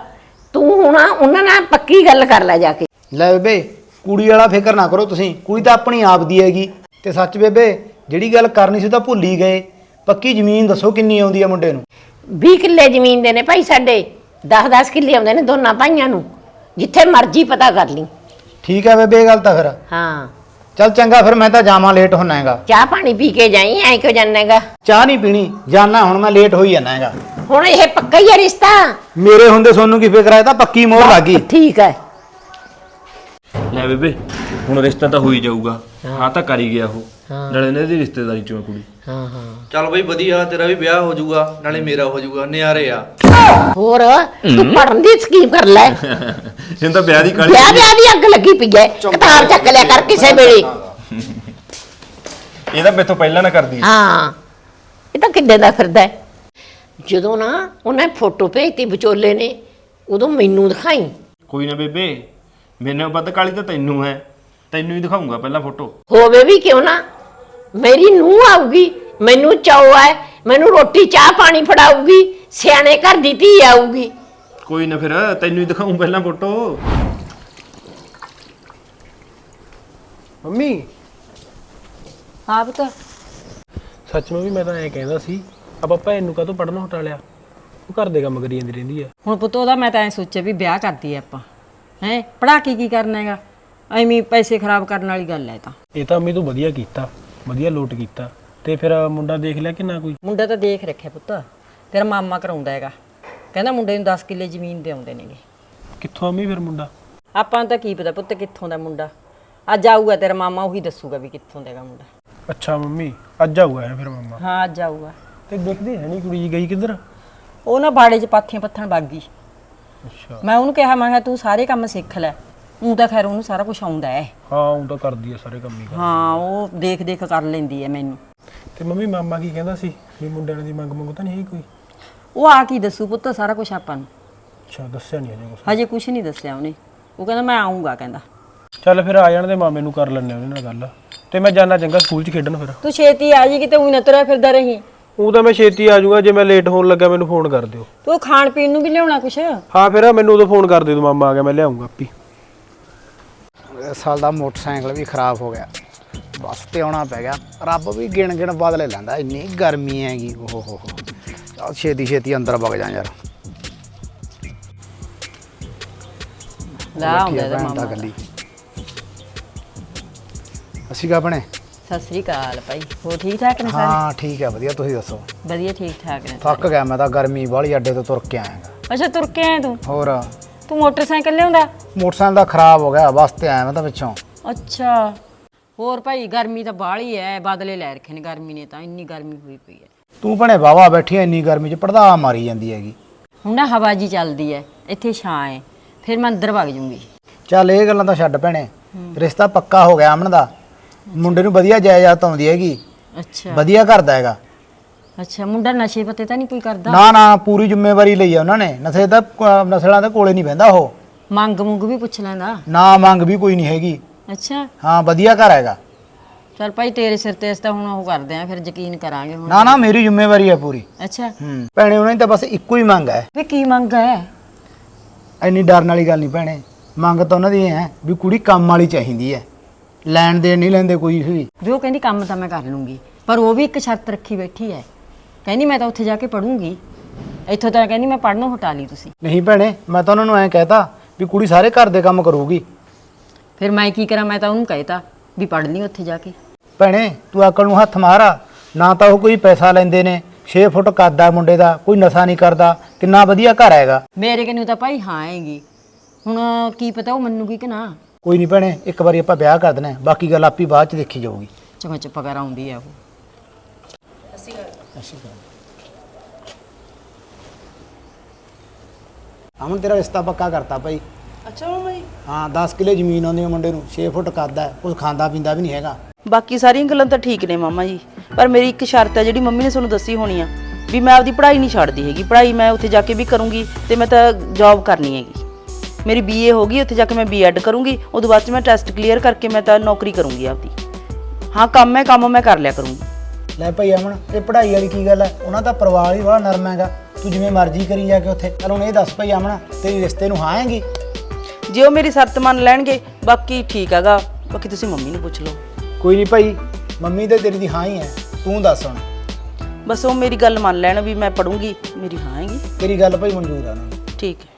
ਤੂੰ ਹੁਣ ਉਹਨਾਂ ਨਾਲ ਪੱਕੀ ਗੱਲ ਕਰ ਲੈ ਜਾ ਕੇ। ਲੈ ਬੇਬੇ ਕੁੜੀ ਵਾਲਾ ਫਿਕਰ ਨਾ ਕਰੋ ਤੁਸੀਂ। ਕੁੜੀ ਤਾਂ ਆਪਣੀ ਆਪ ਦੀ ਹੈਗੀ। ਤੇ ਸੱਚ ਬੇਬੇ ਜਿਹੜੀ ਗੱਲ ਕਰਨੀ ਸੀ ਉਹ ਤਾਂ ਭੁੱਲ ਹੀ ਗਏ। ਪੱਕੀ ਜ਼ਮੀਨ ਦੱਸੋ ਕਿੰਨੀ ਆਉਂਦੀ ਹੈ ਮੁੰਡੇ ਨੂੰ? 20 ਕਿੱਲੇ ਜ਼ਮੀਨ ਦੇ ਨੇ ਭਾਈ ਸਾਡੇ। 10-10 ਕਿੱਲੇ ਆਉਂਦੇ ਨੇ ਦੋਨਾਂ ਭਾਈਆਂ ਨੂੰ। ਜਿੱਥੇ ਮਰਜ਼ੀ ਪਤਾ ਕਰ ਲਈ। ਠੀਕ ਹੈ ਬੇਬੇ ਇਹ ਗੱਲ ਤਾਂ ਫਿਰ। ਹਾਂ। ਚੱਲ ਚੰਗਾ ਫਿਰ ਮੈਂ ਤਾਂ ਜਾਵਾਂ ਲੇਟ ਹੋਣਾ ਹੈਗਾ। ਚਾਹ ਪਾਣੀ ਪੀ ਕੇ ਜਾਈ ਐ ਕਿਉਂ ਜਾਣੇਗਾ ਚਾਹ ਨਹੀਂ ਪੀਣੀ ਜਾਣਾ ਹੁਣ ਮੈਂ ਲੇਟ ਹੋਈ ਜਾਣਾ ਹੈਗਾ। ਹੁਣ ਇਹ ਪੱਕਾ ਹੀ ਹੈ ਰਿਸ਼ਤਾ? ਮੇਰੇ ਹੁੰਦੇ ਸੋਨੂੰ ਕੀ ਫਿਕਰ ਹੈ ਇਹ ਤਾਂ ਪੱਕੀ ਮੋਹਰ ਲੱਗ। ਗਈ ਠੀਕ ਹੈ ਲੈ ਬੇਬੇ ਹੁਣ ਰਿਸ਼ਤਾ ਤਾਂ ਹੋ ਹੀ ਜਾਊਗਾ। ਹਾਂ। ਤਾਂ ਕਰ ਹੀ ਗਿਆ ਉਹ। ਨਾਲੇ ਇਹਨਾਂ ਦੀ ਰਿਸ਼ਤੇਦਾਰੀ ਚੋਂ ਆ ਕੁੜੀ। ਹਾਂ ਹਾਂ। ਚੱਲ ਬਈ ਵਧੀਆ ਤੇਰਾ ਵੀ ਵਿਆਹ ਹੋ ਜਾਊਗਾ ਨਾਲੇ ਮੇਰਾ ਹੋ ਜਾਊਗਾ ਨਿਆਰੇ ਆ। ਹੋਰ ਤੂੰ ਪੜਨ ਦੀ ਸਕੀਮ ਕਰ ਲੈ। [LAUGHS] ਇਹਨੂੰ ਤਾਂ ਵਿਆਹ ਦੀ ਕਾਲੀ ਵਿਆਹ ਵਿਆਹ ਦੀ ਅੱਗ ਲੱਗੀ ਪਈ ਐ। ਕਤਾਰ ਚੱਕ ਲਿਆ ਕਰ ਕਿਸੇ ਵੇਲੇ। ਇਹ ਤਾਂ ਮੇਥੋਂ ਪਹਿਲਾਂ ਨਾ ਕਰਦੀ। ਹਾਂ। ਇਹ ਤਾਂ ਕਿੱਡੇ ਦਾ ਫਿਰਦਾ ਹੈ। ਜਦੋਂ ਨਾ ਉਹਨੇ ਫੋਟੋ ਭੇਜਤੀ ਵਿਚੋਲੇ ਨੇ ਉਦੋਂ ਮੈਨੂੰ ਦਿਖਾਈ। ਕੋਈ ਨਾ ਬੇਬੇ ਮੈਨੂੰ ਵੱਧ ਕਾਲੀ ਤਾਂ ਤੈਨੂੰ ਹੈ। ਤੈਨੂੰ ਹੀ ਦਿਖਾਉਂਗਾ ਪਹਿਲਾਂ ਫੋਟੋ। ਹੋਵੇ ਵੀ ਕਿਉਂ ਨਾ ਮੇਰੀ ਨੂੰਹ ਆਊਗੀ ਮੈਨੂੰ ਚਾਅ ਹੈ ਮੈਨੂੰ ਰੋਟੀ ਚਾਹ ਪਾਣੀ ਫੜਾਊਗੀ ਸਿਆਣੇ ਘਰ ਦੀ ਧੀ ਆਊਗੀ। ਕੋਈ ਨਾ ਫਿਰ ਤੈਨੂੰ ਹੀ ਦਿਖਾਉਂ ਪਹਿਲਾਂ ਫੋਟੋ। ਮੰਮੀ। ਹਾਂ ਪੁੱਤ। ਸੱਚ ਮੈਂ ਵੀ ਮੈਂ ਤਾਂ ਐਂ ਕਹਿੰਦਾ ਸੀ ਆਪਾਂ ਭੈਣ ਨੂੰ ਕਾਹਤੋਂ ਪੜਨਾ ਹਟਾ ਲਿਆ ਉਹ ਘਰ ਦੇ ਕੰਮ ਕਰੀ ਜਾਂਦੀ ਰਹਿੰਦੀ ਆ ਹੁਣ ਪੁੱਤ ਉਹਦਾ ਮੈਂ ਤਾਂ ਐ ਸੋਚਿਆ ਵੀ ਵਿਆਹ ਕਰਦੀ ਐ ਆਪਾਂ ਹੈ ਪੜਾ ਕੇ ਕੀ ਕਰਨਾ ਹੈਗਾ ਐਵੇਂ ਹੀ ਪੈਸੇ ਖਰਾਬ ਕਰਨ ਵਾਲੀ ਗੱਲ ਐ ਤਾਂ ਇਹ ਤਾਂ ਅੰਮੀ ਤੂੰ ਵਧੀਆ ਕੀਤਾ ਵਧੀਆ ਲੋਟ ਕੀਤਾ ਤੇ ਫਿਰ ਮੁੰਡਾ ਦੇਖ ਲਿਆ ਕਿ ਨਾ ਕੋਈ ਮੁੰਡਾ ਤਾਂ ਦੇਖ ਰੱਖਿਆ ਪੁੱਤ ਤੇਰਾ ਮਾਮਾ ਕਰਾਉਂਦਾ ਹੈਗਾ ਕਹਿੰਦਾ ਮੁੰਡੇ ਨੂੰ 10 ਕਿੱਲੇ ਜ਼ਮੀਨ ਦੇ ਆਉਂਦੇ ਨੇਗੇ ਕਿੱਥੋਂ ਅੰਮੀ ਫਿਰ ਮੁੰਡਾ ਆਪਾਂ ਨੂੰ ਤਾਂ ਕੀ ਪਤਾ ਪੁੱਤ ਕਿੱਥੋਂ ਦਾ ਮੁੰਡਾ ਅੱਜ ਆਊਗਾ ਤੇਰਾ ਮਾਮਾ ਉਹੀ ਦੱਸੂਗਾ ਵੀ ਕਿੱਥੋਂ ਦਾ ਹੈਗਾ ਮੁੰਡਾ ਅੱਛਾ ਮੰਮੀ ਅੱਜ ਆਊਗਾ ਇਹ ਫਿਰ ਮੰਮਾ ਹਾਂ ਅੱਜ ਆਊਗਾ ਤੇ ਦੇਖਦੀ ਹੈ ਨਹੀਂ ਕੁੜੀ ਜੀ ਗਈ ਕਿੱਧਰ? ਉਹ ਨਾ ਬਾੜੇ 'ਚ ਪਾਥੀਆਂ ਪੱਥਣ ਵਗ ਗਈ। ਅੱਛਾ। ਮੈਂ ਉਹਨੂੰ ਕਿਹਾ ਮੈਂ ਕਿਹਾ ਤੂੰ ਸਾਰੇ ਕੰਮ ਸਿੱਖ ਲੈ। ਉਹ ਤਾਂ ਖੈਰ ਉਹਨੂੰ ਸਾਰਾ ਕੁਝ ਆਉਂਦਾ ਹੈ। ਹਾਂ ਉਹ ਤਾਂ ਕਰਦੀ ਆ ਸਾਰੇ ਕੰਮ ਹੀ ਕਰ ਹਾਂ ਉਹ ਦੇਖ ਦੇਖ ਕਰ ਲੈਂਦੀ ਹੈ ਮੈਨੂੰ। ਤੇ ਮੰਮੀ ਮਾਮਾ ਕੀ ਕਹਿੰਦਾ ਸੀ? ਵੀ ਮੁੰਡਿਆਂ ਦੀ ਮੰਗ ਮੰਗ ਤਾਂ ਨਹੀਂ ਕੋਈ? ਉਹ ਆ ਕੀ ਦੱਸੂ ਪੁੱਤ ਸਾਰਾ ਕੁਝ ਆਪਾਂ ਨੂੰ। ਅੱਛਾ ਦੱਸਿਆ ਨਹੀਂ ਅਜੇ ਕੁਛ। ਹਜੇ ਕੁਝ ਨਹੀਂ ਦੱਸਿਆ ਉਹਨੇ। ਉਹ ਕਹਿੰਦਾ ਮੈਂ ਆਉਂਗਾ ਕਹਿੰਦਾ। ਚੱਲ ਫਿਰ ਆ ਜਾਣ ਦੇ ਮਾਮੇ ਨੂੰ ਕਰ ਲੈਣੇ ਉਹਦੇ ਨਾਲ ਗੱਲ। ਤੇ ਮੈਂ ਜਾਣਾ ਚੰਗਾ ਸਕੂਲ 'ਚ ਖੇਡਣ ਫਿਰ। ਤੂੰ ਛੇਤੀ ਆ ਜੀ ਕਿਤੇ ਉਹੀ ਨਾ ਤੁਰਿਆ ਫਿਰਦਾ ਰਹੀ। ਉਹ ਤਾਂ ਮੈਂ ਛੇਤੀ ਆ ਜਾਊਗਾ ਜੇ ਮੈਂ ਲੇਟ ਹੋਣ ਲੱਗਾ ਮੈਨੂੰ ਫੋਨ ਕਰ ਦਿਓ। ਤੂੰ ਖਾਣ ਪੀਣ ਨੂੰ ਵੀ ਲਿਆਉਣਾ ਕੁਛ? ਹਾਂ ਫਿਰ ਮੈਨੂੰ ਉਦੋਂ ਫੋਨ ਕਰ ਦਿਓ ਮਾਮਾ ਆ ਗਿਆ ਮੈਂ ਲਿਆਉਂਗਾ ਆਪੀ। ਸਾਲ ਦਾ ਮੋਟਰਸਾਈਕਲ ਵੀ ਖਰਾਬ ਹੋ ਗਿਆ। ਬੱਸ ਤੇ ਆਉਣਾ ਪੈ ਗਿਆ। ਰੱਬ ਵੀ ਗਿਣ ਗਿਣ ਬਦਲੇ ਲੈਂਦਾ ਇੰਨੀ ਗਰਮੀ ਹੈਗੀ ਓਹ ਹੋ ਹੋ ਚੱਲ ਛੇਤੀ ਛੇਤੀ ਅੰਦਰ ਵਗ ਜਾ ਯਾਰ। ਲਾ ਆਉਂਦਾ ਇਹਦਾ ਮਾਮਾ। ਗੱਲੀ ਅਸੀਂ ਕਾ ਬਣੇ ਸਤਿ ਸ੍ਰੀ ਅਕਾਲ ਭਾਈ। ਹੋ ਠੀਕ ਠਾਕ ਨੇ ਸਾਰੇ? ਹਾਂ ਠੀਕ ਹੈ ਵਧੀਆ ਤੁਸੀਂ ਦੱਸੋ? ਵਧੀਆ ਠੀਕ ਠਾਕ ਨੇ ਥੱਕ ਗਿਆ ਮੈਂ ਤਾਂ ਗਰਮੀ ਵਾਲੀ ਅੱਡੇ ਤੋਂ ਤੁਰ ਕੇ ਆਇਆ ਅੱਛਾ ਤੁਰ ਕੇ ਆਇਆ ਤੂੰ? ਹੋਰ? ਤੂੰ ਮੋਟਰਸਾਈਕਲ ਲਿਆਉਂਦਾ? ਮੋਟਰਸਾਈਕਲ ਦਾ ਖਰਾਬ ਹੋ ਗਿਆ ਬਸ ਤੇ ਆਇਆ ਮੈਂ ਤਾਂ ਪਿੱਛੋਂ। ਅੱਛਾ। ਹੋਰ ਭਾਈ ਗਰਮੀ ਤਾਂ ਬਾਹਲੀ ਐ ਬਦਲੇ ਲੈ ਰੱਖੇ ਨੇ ਗਰਮੀ ਨੇ ਤਾਂ ਇੰਨੀ ਗਰਮੀ ਹੋਈ ਪਈ ਐ। ਤੂੰ ਭਣੇ ਵਾਵਾ ਬੈਠੀ ਐ ਇੰਨੀ ਗਰਮੀ 'ਚ ਪੜਦਾ ਮਾਰੀ ਜਾਂਦੀ ਹੈਗੀ। ਹੁਣ ਨਾ ਹਵਾ ਜੀ ਚੱਲਦੀ ਐ ਇੱਥੇ ਛਾਂ ਐ ਫਿਰ ਮੈਂ ਅੰਦਰ ਵਗ ਜੂੰਗੀ। ਚੱਲ ਇਹ ਗੱਲਾਂ ਤਾਂ ਛੱਡ ਭੈਣੇ। ਰਿਸ਼ਤਾ ਪੱਕਾ ਹੋ ਗਿਆ ਅਮਨ ਦਾ। ਮੁੰਡੇ ਨੂੰ ਵਧੀਆ ਜਾਇਦਾਦ ਆਉਂਦੀ ਹੈਗੀ। ਅੱਛਾ। ਵਧੀਆ ਕਰਦਾ ਹੈਗਾ। ਅੱਛਾ ਮੁੰਡਾ ਨਸ਼ੇ ਪੱਤੇ ਤਾਂ ਨਹੀਂ ਕੋਈ ਕਰਦਾ? ਨਾ ਨਾ ਪੂਰੀ ਜ਼ਿੰਮੇਵਾਰੀ ਲਈ ਆ ਉਹਨਾਂ ਨੇ। ਨਸ਼ੇ ਦਾ ਨਸਲਾਂ ਦੇ ਕੋਲੇ ਨਹੀਂ ਬਹਿੰਦਾ ਉਹ। ਮੰਗ ਮੁੰਗ ਵੀ ਪੁੱਛ ਲੈਂਦਾ? ਨਾ ਮੰਗ ਵੀ ਕੋਈ ਨਹੀਂ ਹੈਗੀ। ਅੱਛਾ। ਹਾਂ ਵਧੀਆ ਘਰ ਹੈਗਾ। ਚਲ ਭਾਈ ਤੇਰੇ ਸਿਰ ਤੇ ਇਸ ਤਾਂ ਹੁਣ ਉਹ ਕਰਦੇ ਆ ਫਿਰ ਯਕੀਨ ਕਰਾਂਗੇ ਹੁਣ। ਨਾ ਨਾ ਮੇਰੀ ਜ਼ਿੰਮੇਵਾਰੀ ਹੈ ਪੂਰੀ। ਅੱਛਾ। ਹੂੰ। ਭੈਣੇ ਉਹਨਾਂ ਦੀ ਤਾਂ ਬਸ ਇੱਕੋ ਹੀ ਮੰਗ ਹੈ। ਵੇ ਕੀ ਮੰਗ ਹੈ? ਇੰਨੀ ਡਰਨ ਵਾਲੀ ਗੱਲ ਨਹੀਂ ਭੈਣੇ। ਮੰਗ ਤਾਂ ਉਹਨਾਂ ਦੀ ਇਹ ਹੈ ਵੀ ਕੁੜੀ ਕੰਮ ਵਾਲੀ ਚਾਹੀਦੀ ਹੈ। ਲੈਣ ਦੇ ਨਹੀਂ ਲੈਂਦੇ ਕੋਈ ਵੀ। ਵੀ ਉਹ ਕਹਿੰਦੀ ਕੰਮ ਤਾਂ ਮੈਂ ਕਰ ਲੂੰਗੀ ਪਰ ਉਹ ਵੀ ਇੱਕ ਸ਼ਰਤ ਰੱਖੀ ਬੈਠੀ ਹੈ। ਕਹਿੰਦੀ ਮੈਂ ਤਾਂ ਉੱਥੇ ਜਾ ਕੇ ਪੜੂੰਗੀ ਇੱਥੋਂ ਤਾਂ ਕਹਿੰਦੀ ਮੈਂ ਪੜਨੋਂ ਹਟਾ ਲਈ ਤੁਸੀਂ। ਨਹੀਂ ਭੈਣੇ ਮੈਂ ਤਾਂ ਉਹਨਾਂ ਨੂੰ ਐਂ ਕਹਿਤਾ ਵੀ ਕੁੜੀ ਸਾਰੇ ਘਰ ਦੇ ਕੰਮ ਕਰੂਗੀ। ਫਿਰ ਮੈਂ ਕੀ ਕਰਾਂ? ਮੈਂ ਤਾਂ ਉਹਨੂੰ ਕਹਿਤਾ ਵੀ ਪੜ ਲਈ ਉੱਥੇ ਜਾ ਕੇ। ਭੈਣੇ ਤੂੰ ਅਕਲ ਨੂੰ ਹੱਥ ਮਾਰਾ ਨਾ ਤਾਂ ਉਹ ਕੋਈ ਪੈਸਾ ਲੈਂਦੇ ਨੇ 6 ਫੁੱਟ ਕੱਦਾ ਮੁੰਡੇ ਦਾ ਕੋਈ ਨਸ਼ਾ ਨਹੀਂ ਕਰਦਾ ਕਿੰਨਾ ਵਧੀਆ ਘਰ ਹੈਗਾ। ਮੇਰੇ ਕਨੂੰ ਤਾਂ ਭਾਈ ਹਾਂ ਹੈਗੀ। ਹੁਣ ਕੀ ਪਤਾ ਉਹ ਮੰਨੂਗੀ ਕਿ ਨਾ। ਕੋਈ ਨਹੀਂ ਭੈਣੇ ਇੱਕ ਵਾਰੀ ਆਪਾਂ ਵਿਆਹ ਕਰ ਦੇਣਾ ਹੈ, ਬਾਕੀ ਗੱਲ ਆਪੀ ਬਾਅਦ ਚ ਦੇਖੀ ਜਾਊਗੀ। ਚੰਗਾ ਚੁੱਪ ਕਰ ਆਉਂਦੀ ਆ ਉਹ। ਅਮਨ ਤੇਰਾ ਰਿਸ਼ਤਾ ਪੱਕਾ ਕਰਤਾ ਭਾਈ। ਅੱਛਾ ਮਾਮਾ ਜੀ। ਹਾਂ 10 ਕਿੱਲੇ ਜ਼ਮੀਨ ਆਉਂਦੀ ਹੈ ਮੁੰਡੇ ਨੂੰ 6 ਫੁੱਟ ਕੱਦ ਹੈ ਕੁਝ ਖਾਂਦਾ ਪੀਂਦਾ ਵੀ ਨਹੀਂ ਹੈਗਾ। ਬਾਕੀ ਸਾਰੀਆਂ ਗੱਲਾਂ ਤਾਂ ਠੀਕ ਨੇ ਮਾਮਾ ਜੀ ਪਰ ਮੇਰੀ ਇੱਕ ਸ਼ਰਤ ਹੈ ਜਿਹੜੀ ਮੰਮੀ ਨੇ ਤੁਹਾਨੂੰ ਦੱਸੀ ਹੋਣੀ ਆ ਵੀ ਮੈਂ ਆਪਦੀ ਪੜ੍ਹਾਈ ਨਹੀਂ ਛੱਡਦੀ ਹੈਗੀ ਪੜ੍ਹਾਈ ਮੈਂ ਉੱਥੇ ਜਾ ਕੇ ਵੀ ਕਰੂੰਗੀ ਤੇ ਮੈਂ ਤਾਂ ਜੌਬ ਕਰਨੀ ਹੈਗੀ। ਮੇਰੀ ਬੀਏ ਹੋ ਗਈ ਉੱਥੇ ਜਾ ਕੇ ਮੈਂ ਬੀਐਡ ਕਰੂੰਗੀ ਉਦੋਂ ਬਾਅਦ ਚ ਮੈਂ ਟੈਸਟ ਕਲੀਅਰ ਕਰਕੇ ਮੈਂ ਤਾਂ ਨੌਕਰੀ ਕਰੂੰਗੀ ਆਪਦੀ। ਹਾਂ ਕੰਮ ਹੈ ਕੰਮ ਮੈਂ ਕਰ ਲਿਆ ਕਰੂੰਗੀ। ਲੈ ਭਾਈ ਅਮਨ ਇਹ ਪੜ੍ਹਾਈ ਵਾਲੀ ਕੀ ਗੱਲ ਹੈ ਉਹਨਾਂ ਦਾ ਪਰਿਵਾਰ ਹੀ ਬੜਾ ਨਰਮ ਹੈਗਾ। ਤੂੰ ਜਿਵੇਂ ਮਰਜ਼ੀ ਕਰੀ ਜਾ ਕੇ ਉੱਥੇ। ਚਲ ਹੁਣ ਇਹ ਦੱਸ ਭਾਈ ਅਮਨ ਤੇਰੀ ਰਿਸ਼ਤੇ ਨੂੰ ਹਾਂ ਹੈਗੀ? ਜੇ ਉਹ ਮੇਰੀ ਸ਼ਰਤ ਮੰਨ ਲੈਣਗੇ ਬਾਕੀ ਠੀਕ ਹੈਗਾ। ਬਾਕੀ ਤੁਸੀਂ ਮੰਮੀ ਨੂੰ ਪੁੱਛ ਲਓ। ਕੋਈ ਨਹੀਂ ਭਾਈ ਮੰਮੀ ਤੇ ਤੇਰੀ ਦੀ ਹਾਂ ਹੀ ਹੈ। ਤੂੰ ਦੱਸ ਹੁਣ। ਬਸ ਉਹ ਮੇਰੀ ਗੱਲ ਮੰਨ ਲੈਣ ਵੀ ਮੈਂ ਪੜੂੰਗੀ ਮੇਰੀ ਹਾਂ ਹੈਗੀ। ਤੇਰੀ ਗੱਲ ਭਾਈ ਮਨਜ਼ੂਰ ਆ ਨੂੰ ਠੀਕ ਹੈ।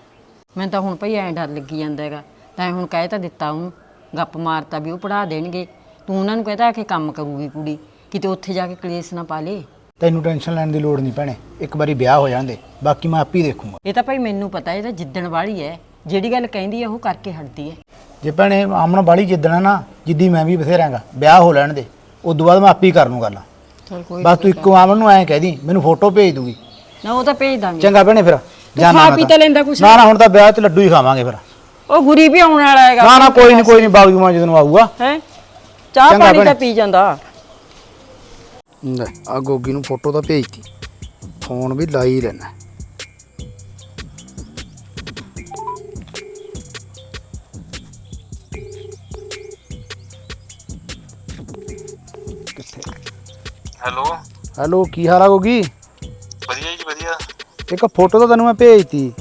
ਮੈਨੂੰ ਤਾਂ ਹੁਣ ਭਾਈ ਐਂ ਡਰ ਲੱਗੀ ਜਾਂਦਾ ਹੈਗਾ। ਤਾਂ ਹੁਣ ਕਹਿ ਤਾਂ ਦਿੱਤਾ ਉਹਨੂੰ ਗੱਪ ਮਾਰਤਾ ਵੀ ਉਹ ਪੜਾ ਦੇਣਗੇ। ਤੂੰ ਉਹਨਾਂ ਨੂੰ ਕਹਤਾ ਕਿ ਕੰਮ ਕਰੂਗੀ ਕੁੜੀ ਕਿਤੇ ਉੱਥੇ ਜਾ ਕੇ ਕਲੇਸ਼ ਨਾ ਪਾ ਲੇ। ਤੈਨੂੰ ਟੈਨਸ਼ਨ ਲੈਣ ਦੀ ਲੋੜ ਨਹੀਂ ਭੈਣੇ ਇੱਕ ਵਾਰੀ ਵਿਆਹ ਹੋ ਜਾਂਦੇ ਬਾਕੀ ਮੈਂ ਆਪੇ ਹੀ ਦੇਖੂੰਗਾ। ਇਹ ਤਾਂ ਭਾਈ ਮੈਨੂੰ ਪਤਾ ਇਹ ਤਾਂ ਜਿੱਦਣ ਵਾਲੀ ਹੈ ਜਿਹੜੀ ਗੱਲ ਕਹਿੰਦੀ ਹੈ ਉਹ ਕਰਕੇ ਹਟਦੀ ਹੈ ਜੇ ਭੈਣੇ ਅਮਨ ਬਾਲੀ ਜਿੱਦਣਾ ਨਾ ਜਿੱਦੀ ਮੈਂ ਵੀ ਬਥੇਰਾਂਗਾ ਵਿਆਹ ਹੋ ਲੈਣ ਦੇ ਉਦੋਂ ਬਾਅਦ ਮੈਂ ਆਪੇ ਹੀ ਕਰ ਲੂੰ ਗੱਲ। ਚਲ ਕੋਈ ਬਸ ਤੂੰ ਇੱਕੋ ਅਮਨ ਨੂੰ ਐਂ ਕਹਿ ਦੀ ਮੈਨੂੰ ਫੋਟੋ ਭੇਜ ਦੂਗੀ। ਨਾ ਉਹ ਤਾਂ ਭੇਜ ਦਾਂਗੇ। ਚੰਗਾ ਭੈਣੇ ਫਿਰ। ਜਾਨਾ ਖਾ ਮੈਂ ਪੀ ਤਾਂ। ਲੈਂਦਾ ਕੁਛ ਨਾ ਨਾ ਹੁਣ ਤਾਂ ਵਿਆਹ 'ਚ ਲੱਡੂ ਹੀ ਖਾਵਾਂਗੇ ਫਿਰ। ਉਹ ਗੁਰੀ ਵੀ ਆਉਣ ਵਾਲਾ ਹੈਗਾ। ਨਾ ਨਾ ਕੋਈ ਨਹੀਂ ਕੋਈ ਨਹੀਂ ਬਾਗੂ ਮਾਂ ਜਦੋਂ ਆਊਗਾ। ਹੈ? ਚਾਹ ਚੰਗਾ ਪਾਣੀ ਭੈਣੇ। ਤਾਂ ਪੀ ਜਾਂਦਾ। ਲੈ ਆ ਗੋਗੀ ਨੂੰ ਫੋਟੋ ਤਾਂ ਭੇਜਤੀ। ਫੋਨ ਵੀ ਲਾਈ ਕਿੱਥੇ? ਹੈਲੋ? ਹੈਲੋ ਕੀ ਹਾਲ ਆ ਗੋਗੀ? ਵਧੀਆ ਜੀ ਵਧੀਆ। ਇੱਕ ਫੋਟੋ ਤਾਂ ਤੈਨੂੰ ਮੈਂ ਭੇਜਤੀ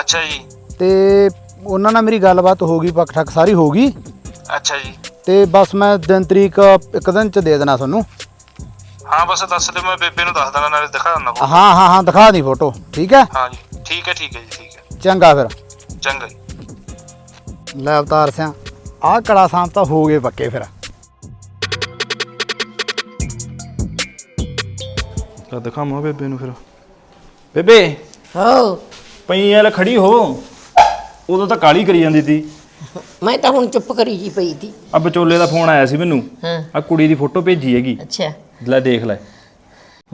ਅੱਛਾ ਜੀ। ਤੇ ਉਹਨਾਂ ਨਾਲ ਮੇਰੀ ਗੱਲਬਾਤ ਹੋ ਗਈ ਪੱਕ ਠੱਕ ਸਾਰੀ ਹੋ ਗਈ। ਅੱਛਾ ਜੀ। ਤੇ ਬਸ ਮੈਂ ਦਿਨ ਤਰੀਕ ਇੱਕ ਦਿਨ ਚ ਦੇ ਦੇਣਾ ਤੁਹਾਨੂੰ। ਹਾਂ ਬਸ ਦੱਸ ਦਿਓ ਮੈਂ ਬੇਬੇ ਨੂੰ ਦੱਸ ਦੇਣਾ ਨਾਲੇ ਦਿਖਾ ਦਿੰਦਾ ਫੋਟੋ। ਹਾਂ ਹਾਂ ਹਾਂ ਦਿਖਾ ਦੀ ਫੋਟੋ ਠੀਕ ਹੈ? ਹਾਂ ਜੀ ਠੀਕ ਹੈ ਠੀਕ ਹੈ ਜੀ ਠੀਕ ਹੈ। ਚੰਗਾ ਫਿਰ। ਚੰਗਾ ਜੀ। ਲੈ ਅਵਤਾਰ ਸਿਆ ਆਹ ਕਲਾ ਸਾਮ ਤਾਂ ਹੋ ਗਏ ਪੱਕੇ ਫਿਰ। ਤਾਂ ਦਿਖਾਵਾਂ ਬੇਬੇ ਨੂੰ ਫਿਰ। ਬੇਬੇ ਹੋ ਪਈ ਐਲ ਖੜੀ ਹੋ। ਉਦੋਂ ਤਾਂ ਕਾਲੀ ਕਰੀ ਜਾਂਦੀ ਸੀ ਮੈਂ ਤਾਂ ਹੁਣ ਚੁੱਪ ਕਰੀ ਜੀ ਪਈ ਤੀ। ਆ ਵਿਚੋਲੇ ਦਾ ਫੋਨ ਆਇਆ ਸੀ ਮੈਨੂੰ। ਹਾਂ। ਆ ਕੁੜੀ ਦੀ ਫੋਟੋ ਭੇਜੀ ਹੈਗੀ। ਅੱਛਾ। ਲੈ ਦੇਖ ਲੈ।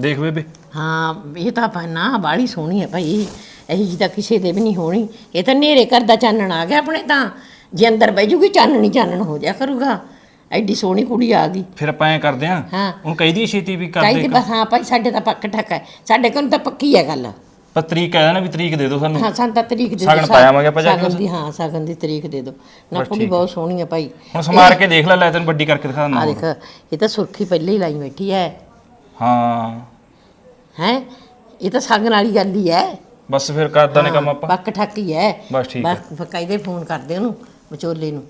ਦੇਖ ਬੇਬੇ। ਹਾਂ ਇਹ ਤਾਂ ਆਪਾਂ ਨਾ ਬਾੜੀ ਸੋਹਣੀ ਹੈ ਭਾਈ। ਇਹੀ ਜੀ ਤਾਂ ਕਿਸੇ ਦੇ ਵੀ ਨਹੀਂ ਹੋਣੀ। ਇਹ ਤਾਂ ਨੇਰੇ ਘਰ ਦਾ ਚਾਨਣ ਆ ਗਿਆ ਆਪਣੇ ਤਾਂ। ਜੇ ਅੰਦਰ ਬਹਿ ਜੂਗੀ ਚਾਨਣ ਹੀ ਚਾਨਣ ਹੋ ਜਾ ਕਰੂਗਾ। ਐਡੀ ਸੋਹਣੀ ਕੁੜੀ ਆ ਗਈ। ਫਿਰ ਆਪਾਂ ਐ ਕਰਦੇ ਆਂ ਹਾਂ। ਹੁਣ ਕਹੀ ਛੇਤੀ ਵੀ ਕਰ ਚਾਹੀਦੀ ਦੇ ਬਸ ਹਾਂ ਭਾਈ ਸਾਡੇ ਤਾਂ ਪੱਕ ਠੱਕ ਹੈ। ਸਾਡੇ ਕੋਲ ਤਾਂ ਪੱਕੀ ਹੈ ਗੱਲ। ਪਰ ਤਰੀਕ ਕਹਿ ਦੇਣਾ ਵੀ ਤਰੀਕ ਦੇ ਦਿਓ ਸਾਨੂੰ। ਹਾਂ ਸਾਨੂੰ ਤਾਂ ਤਰੀਕ ਦੇ ਦਿਓ, ਸ਼ਗਨ ਪਾਇਆ ਆਪਾਂ ਜਾ ਕੇ ਸ਼ਗਨ ਦੀ ਹਾਂ ਸ਼ਗਨ ਦੀ ਤਰੀਕ ਦੇ ਦਿਓ। ਨਾ ਕੁੜੀ ਬਹੁਤ ਸੋਹਣੀ ਹੈ ਭਾਈ। ਹੁਣ ਸਮਾਰ ਕੇ ਦੇਖ ਲੈ ਲੈ ਤੈਨੂੰ ਵੱਡੀ ਕਰਕੇ ਦਿਖਾ ਦਿੰਦਾ ਆ ਦੇਖ ਇਹ ਤਾਂ ਸੁਰਖੀ ਪਹਿਲੇ ਹੀ ਲਾਈ ਬੈਠੀ ਹੈ। ਹਾਂ। ਹੈ? ਇਹ ਤਾਂ ਸ਼ਗਨ ਵਾਲੀ ਗੱਲ ਹੀ ਹੈ। ਬਸ ਫਿਰ ਕਰਦਾ ਨੇ ਕੰਮ ਆਪਾਂ। ਪੱਕ ਠੱਕ ਹੀ ਹੈ। ਬਸ ਠੀਕ ਹੈ। ਬਸ ਫਕਾਇਦੇ ਫੋਨ ਕਰਦੇ ਉਹਨੂੰ ਵਿਚੋਲੇ ਨੂੰ।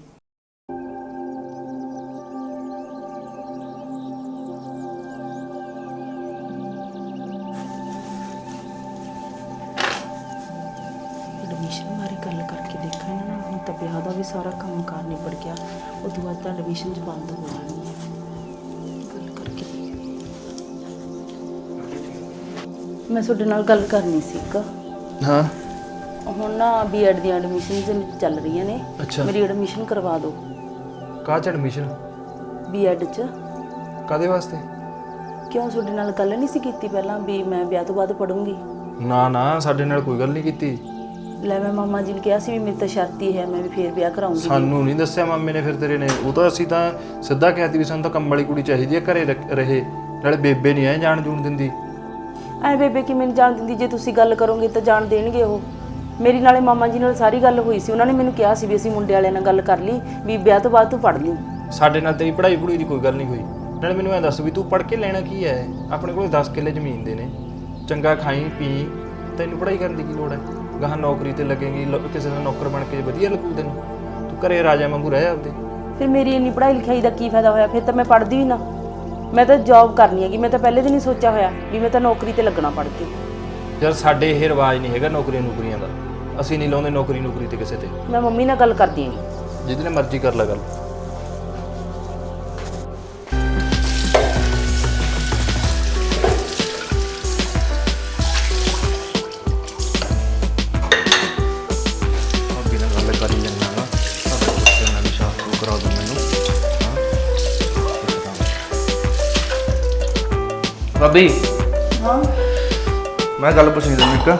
ਐਡਮਿਸ਼ਨ ਚ ਬੰਦ ਹੋ ਜਾਣੀ ਹੈ ਗੱਲ ਕਰਕੇ ਮੈਂ ਤੁਹਾਡੇ ਨਾਲ ਗੱਲ ਕਰਨੀ ਸੀ ਇੱਕ। ਹਾਂ। ਹੁਣ ਨਾ ਬੀਐਡ ਦੀਆਂ ਐਡਮਿਸ਼ਨ ਚੱਲ ਰਹੀਆਂ ਨੇ। ਅੱਛਾ। ਮੇਰੀ ਐਡਮਿਸ਼ਨ ਕਰਵਾ ਦਿਓ। ਕਾਹ ਚ ਐਡਮਿਸ਼ਨ ਬੀਐਡ ਚ। ਕਾਦੇ ਵਾਸਤੇ? ਕਿਉਂ ਤੁਹਾਡੇ ਨਾਲ ਗੱਲ ਨਹੀਂ ਸੀ ਕੀਤੀ ਪਹਿਲਾਂ? ਵੀ ਮੈਂ ਵਿਆਹ ਤੋਂ ਬਾਅਦ ਪੜੂੰਗੀ ਨਾ ਨਾ ਸਾਡੇ ਨਾਲ ਕੋਈ ਗੱਲ ਨਹੀਂ ਕੀਤੀ। ਲੈ ਮੈਂ ਮਾਮਾ ਜੀ ਨੂੰ ਕਿਹਾ ਸੀ ਵੀ ਮੇਰੀ ਤਾਂ ਸ਼ਰਤ ਹੀ ਹੈ ਮੈਂ ਵੀ ਫੇਰ ਵਿਆਹ ਕਰਾਉਂਗੀ। ਸਾਨੂੰ ਨਹੀਂ ਦੱਸਿਆ ਮਾਮੇ ਨੇ ਫਿਰ ਤੇਰੇ ਨੇ। ਉਹ ਤਾਂ ਅਸੀਂ ਤਾਂ ਸਿੱਧਾ ਕਹਿਤੀ ਵੀ ਸਾਨੂੰ ਤਾਂ ਕੰਮ ਵਾਲੀ ਕੁੜੀ ਚਾਹੀਦੀ ਹੈ ਘਰੇ ਰੱਖ- ਰਹੇ। ਨਾਲੇ ਬੇਬੇ ਨਹੀਂ ਐ ਜਾਣ ਜੂਣ ਦਿੰਦੀ। ਐ ਬੇਬੇ ਕਿ ਮੈਨੂੰ ਜਾਣ ਦਿੰਦੀ? ਜੇ ਤੁਸੀਂ ਗੱਲ ਕਰੋਗੇ ਤਾਂ ਜਾਣ ਦੇਣਗੇ ਉਹ। ਮੇਰੀ ਨਾਲੇ ਮਾਮਾ ਜੀ ਨਾਲ ਸਾਰੀ ਗੱਲ ਹੋਈ ਸੀ। ਉਹਨਾਂ ਨੇ ਮੈਨੂੰ ਕਿਹਾ ਸੀ ਵੀ ਅਸੀਂ ਮੁੰਡੇ ਵਾਲਿਆਂ ਨਾਲ ਗੱਲ ਕਰ ਲਈ ਵੀ ਵਿਆਹ ਤੋਂ ਬਾਅਦ ਤੂੰ ਪੜ ਲਈ। ਸਾਡੇ ਨਾਲ ਤੇਰੀ ਪੜ੍ਹਾਈ ਪੜੂਈ ਦੀ ਕੋਈ ਗੱਲ ਨਹੀਂ ਹੋਈ। ਨਾਲੇ ਮੈਨੂੰ ਐ ਦੱਸ ਵੀ ਤੂੰ ਪੜ੍ਹ ਕੇ ਲੈਣਾ ਕੀ ਹੈ? ਆਪਣੇ ਕੋਲ 10 ਕਿੱਲੇ ਜ਼ਮੀਨ ਦੇ ਨੇ। ਚੰਗਾ ਖਾਈ ਪੀ। ਤੈਨੂੰ ਪੜ੍ਹਾਈ ਕਰਨ ਦੀ ਕੀ ਲੋੜ ਹੈ? ਗਾਹਾਂ ਨੌਕਰੀ ਤੇ ਲੱਗੇਗੀ ਲ- ਕਿਸੇ ਦਾ ਨੌਕਰ ਬਣ ਕੇ ਵਧੀਆ ਲੱਗੂ ਤੈਨੂੰ ਤੂੰ ਘਰੇ ਰਾਜਾ ਵਾਂਗੂ ਰਹਿ ਆਪਦੇ। ਫਿਰ ਮੇਰੀ ਇੰਨੀ ਪੜ੍ਹਾਈ ਲਿਖਾਈ ਦਾ ਕੀ ਫਾਇਦਾ ਹੋਇਆ? ਫਿਰ ਤਾਂ ਮੈਂ ਪੜ੍ਹਦੀ ਵੀ ਨਾ। ਮੈਂ ਤਾਂ ਜੌਬ ਕਰਨੀ ਹੈਗੀ ਮੈਂ ਤਾਂ ਪਹਿਲੇ ਦਿਨ ਹੀ ਸੋਚਿਆ ਹੋਇਆ ਵੀ ਮੈਂ ਤਾਂ ਨੌਕਰੀ ਤੇ ਲੱਗਣਾ ਪੜ੍ਹ ਕੇ। ਯਾਰ ਸਾਡੇ ਇਹ ਰਿਵਾਜ ਨਹੀਂ ਹੈਗਾ ਨੌਕਰੀਆਂ ਨੌਕਰੀਆਂ ਦਾ। ਅਸੀਂ ਨਹੀਂ ਲਾਉਂਦੇ ਨੌਕਰੀ ਨੌਕਰੀ ਤੇ ਕਿਸੇ ਤੇ। ਮੈਂ ਮੰਮੀ ਨਾਲ ਗੱਲ ਕਰਦੀ ਹਾਂ ਜਿਹਦੇ ਨਾਲ ਮਰਜ਼ੀ ਕਰ ਲੈ ਗੱਲ। ਰੱਬੀ ਹਾਂ। ਮੈਂ ਗੱਲ ਪੁੱਛਣੀ ਤੈਨੂੰ ਇੱਕ।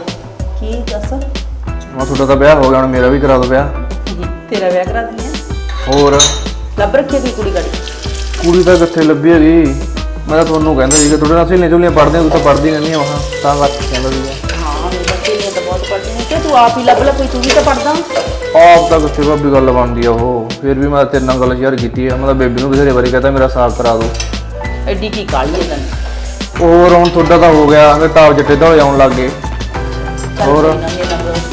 ਕੀ ਦੱਸ? ਮੈਂ ਤੁਹਾਡਾ ਤਾਂ ਵਿਆਹ ਹੋ ਗਿਆ ਹੁਣ ਮੇਰਾ ਵੀ ਕਰਾ ਦੋ ਵਿਆਹ। ਤੇਰਾ ਵਿਆਹ ਕਰਾ ਦਿੰਦੀ ਆ। ਹੋਰ? ਲੱਭ ਰੱਖੀ ਦੀ ਕੁੜੀ ਗੜੀ। ਕੁੜੀ ਤਾਂ ਕਿੱਥੇ ਲੱਭੀ ਹੈਗੀ? ਮੈਂ ਤਾਂ ਤੁਹਾਨੂੰ ਕਹਿੰਦਾ ਸੀ ਕਿ ਤੁਹਾਡੇ ਨਾਲ ਸਹੇਲੀਆਂ ਚੁਲੀਆਂ ਪੜ੍ਹਦੇ ਤੂੰ ਤਾਂ ਪੜ੍ਹਦੀ ਨਹੀਂ ਆ ਤਾਂ ਲੱਗ ਕਹਿੰਦਾ ਸੀਗਾ। ਹਾਂ ਮੇਰੇ ਬੱਚੇ ਨੇ ਤਾਂ ਬਹੁਤ ਪੜ੍ਹਦੇ ਨੇ ਕਿ ਤੂੰ ਆਪ ਹੀ ਲੱਭ ਲੈ ਕੋਈ ਤੂੰ ਵੀ ਤਾਂ ਪੜ੍ਹਦਾ। ਆਪ ਤਾਂ ਕਿੱਥੇ ਭਾਬੀ ਗੱਲ ਬਣਦੀ ਆ ਉਹ? ਫਿਰ ਵੀ ਮੈਂ ਤੇਰੇ ਨਾਲ ਗੱਲ ਸ਼ੇਅਰ ਕੀਤੀ ਆ ਮੈਂ ਤਾਂ ਬੇਬੀ ਨੂੰ ਬਥੇਰੇ ਵਾਰੀ ਕਹਤਾ ਮੇਰਾ ਸਾਥ ਕਰਾ ਦੋ। ਐਡੀ ਕੀ ਕਾਲੀ ਹੈ ਤੈਨੂੰ? ਹੋਰ ਹੁਣ ਤੁਹਾਡਾ ਤਾਂ ਹੋ ਗਿਆ ਮੈਂ ਤਾਪ ਜੱਟੇ ਦੌੜੇ ਆਉਣ ਲੱਗ ਗਏ। ਹੋਰ? ਹੋਰ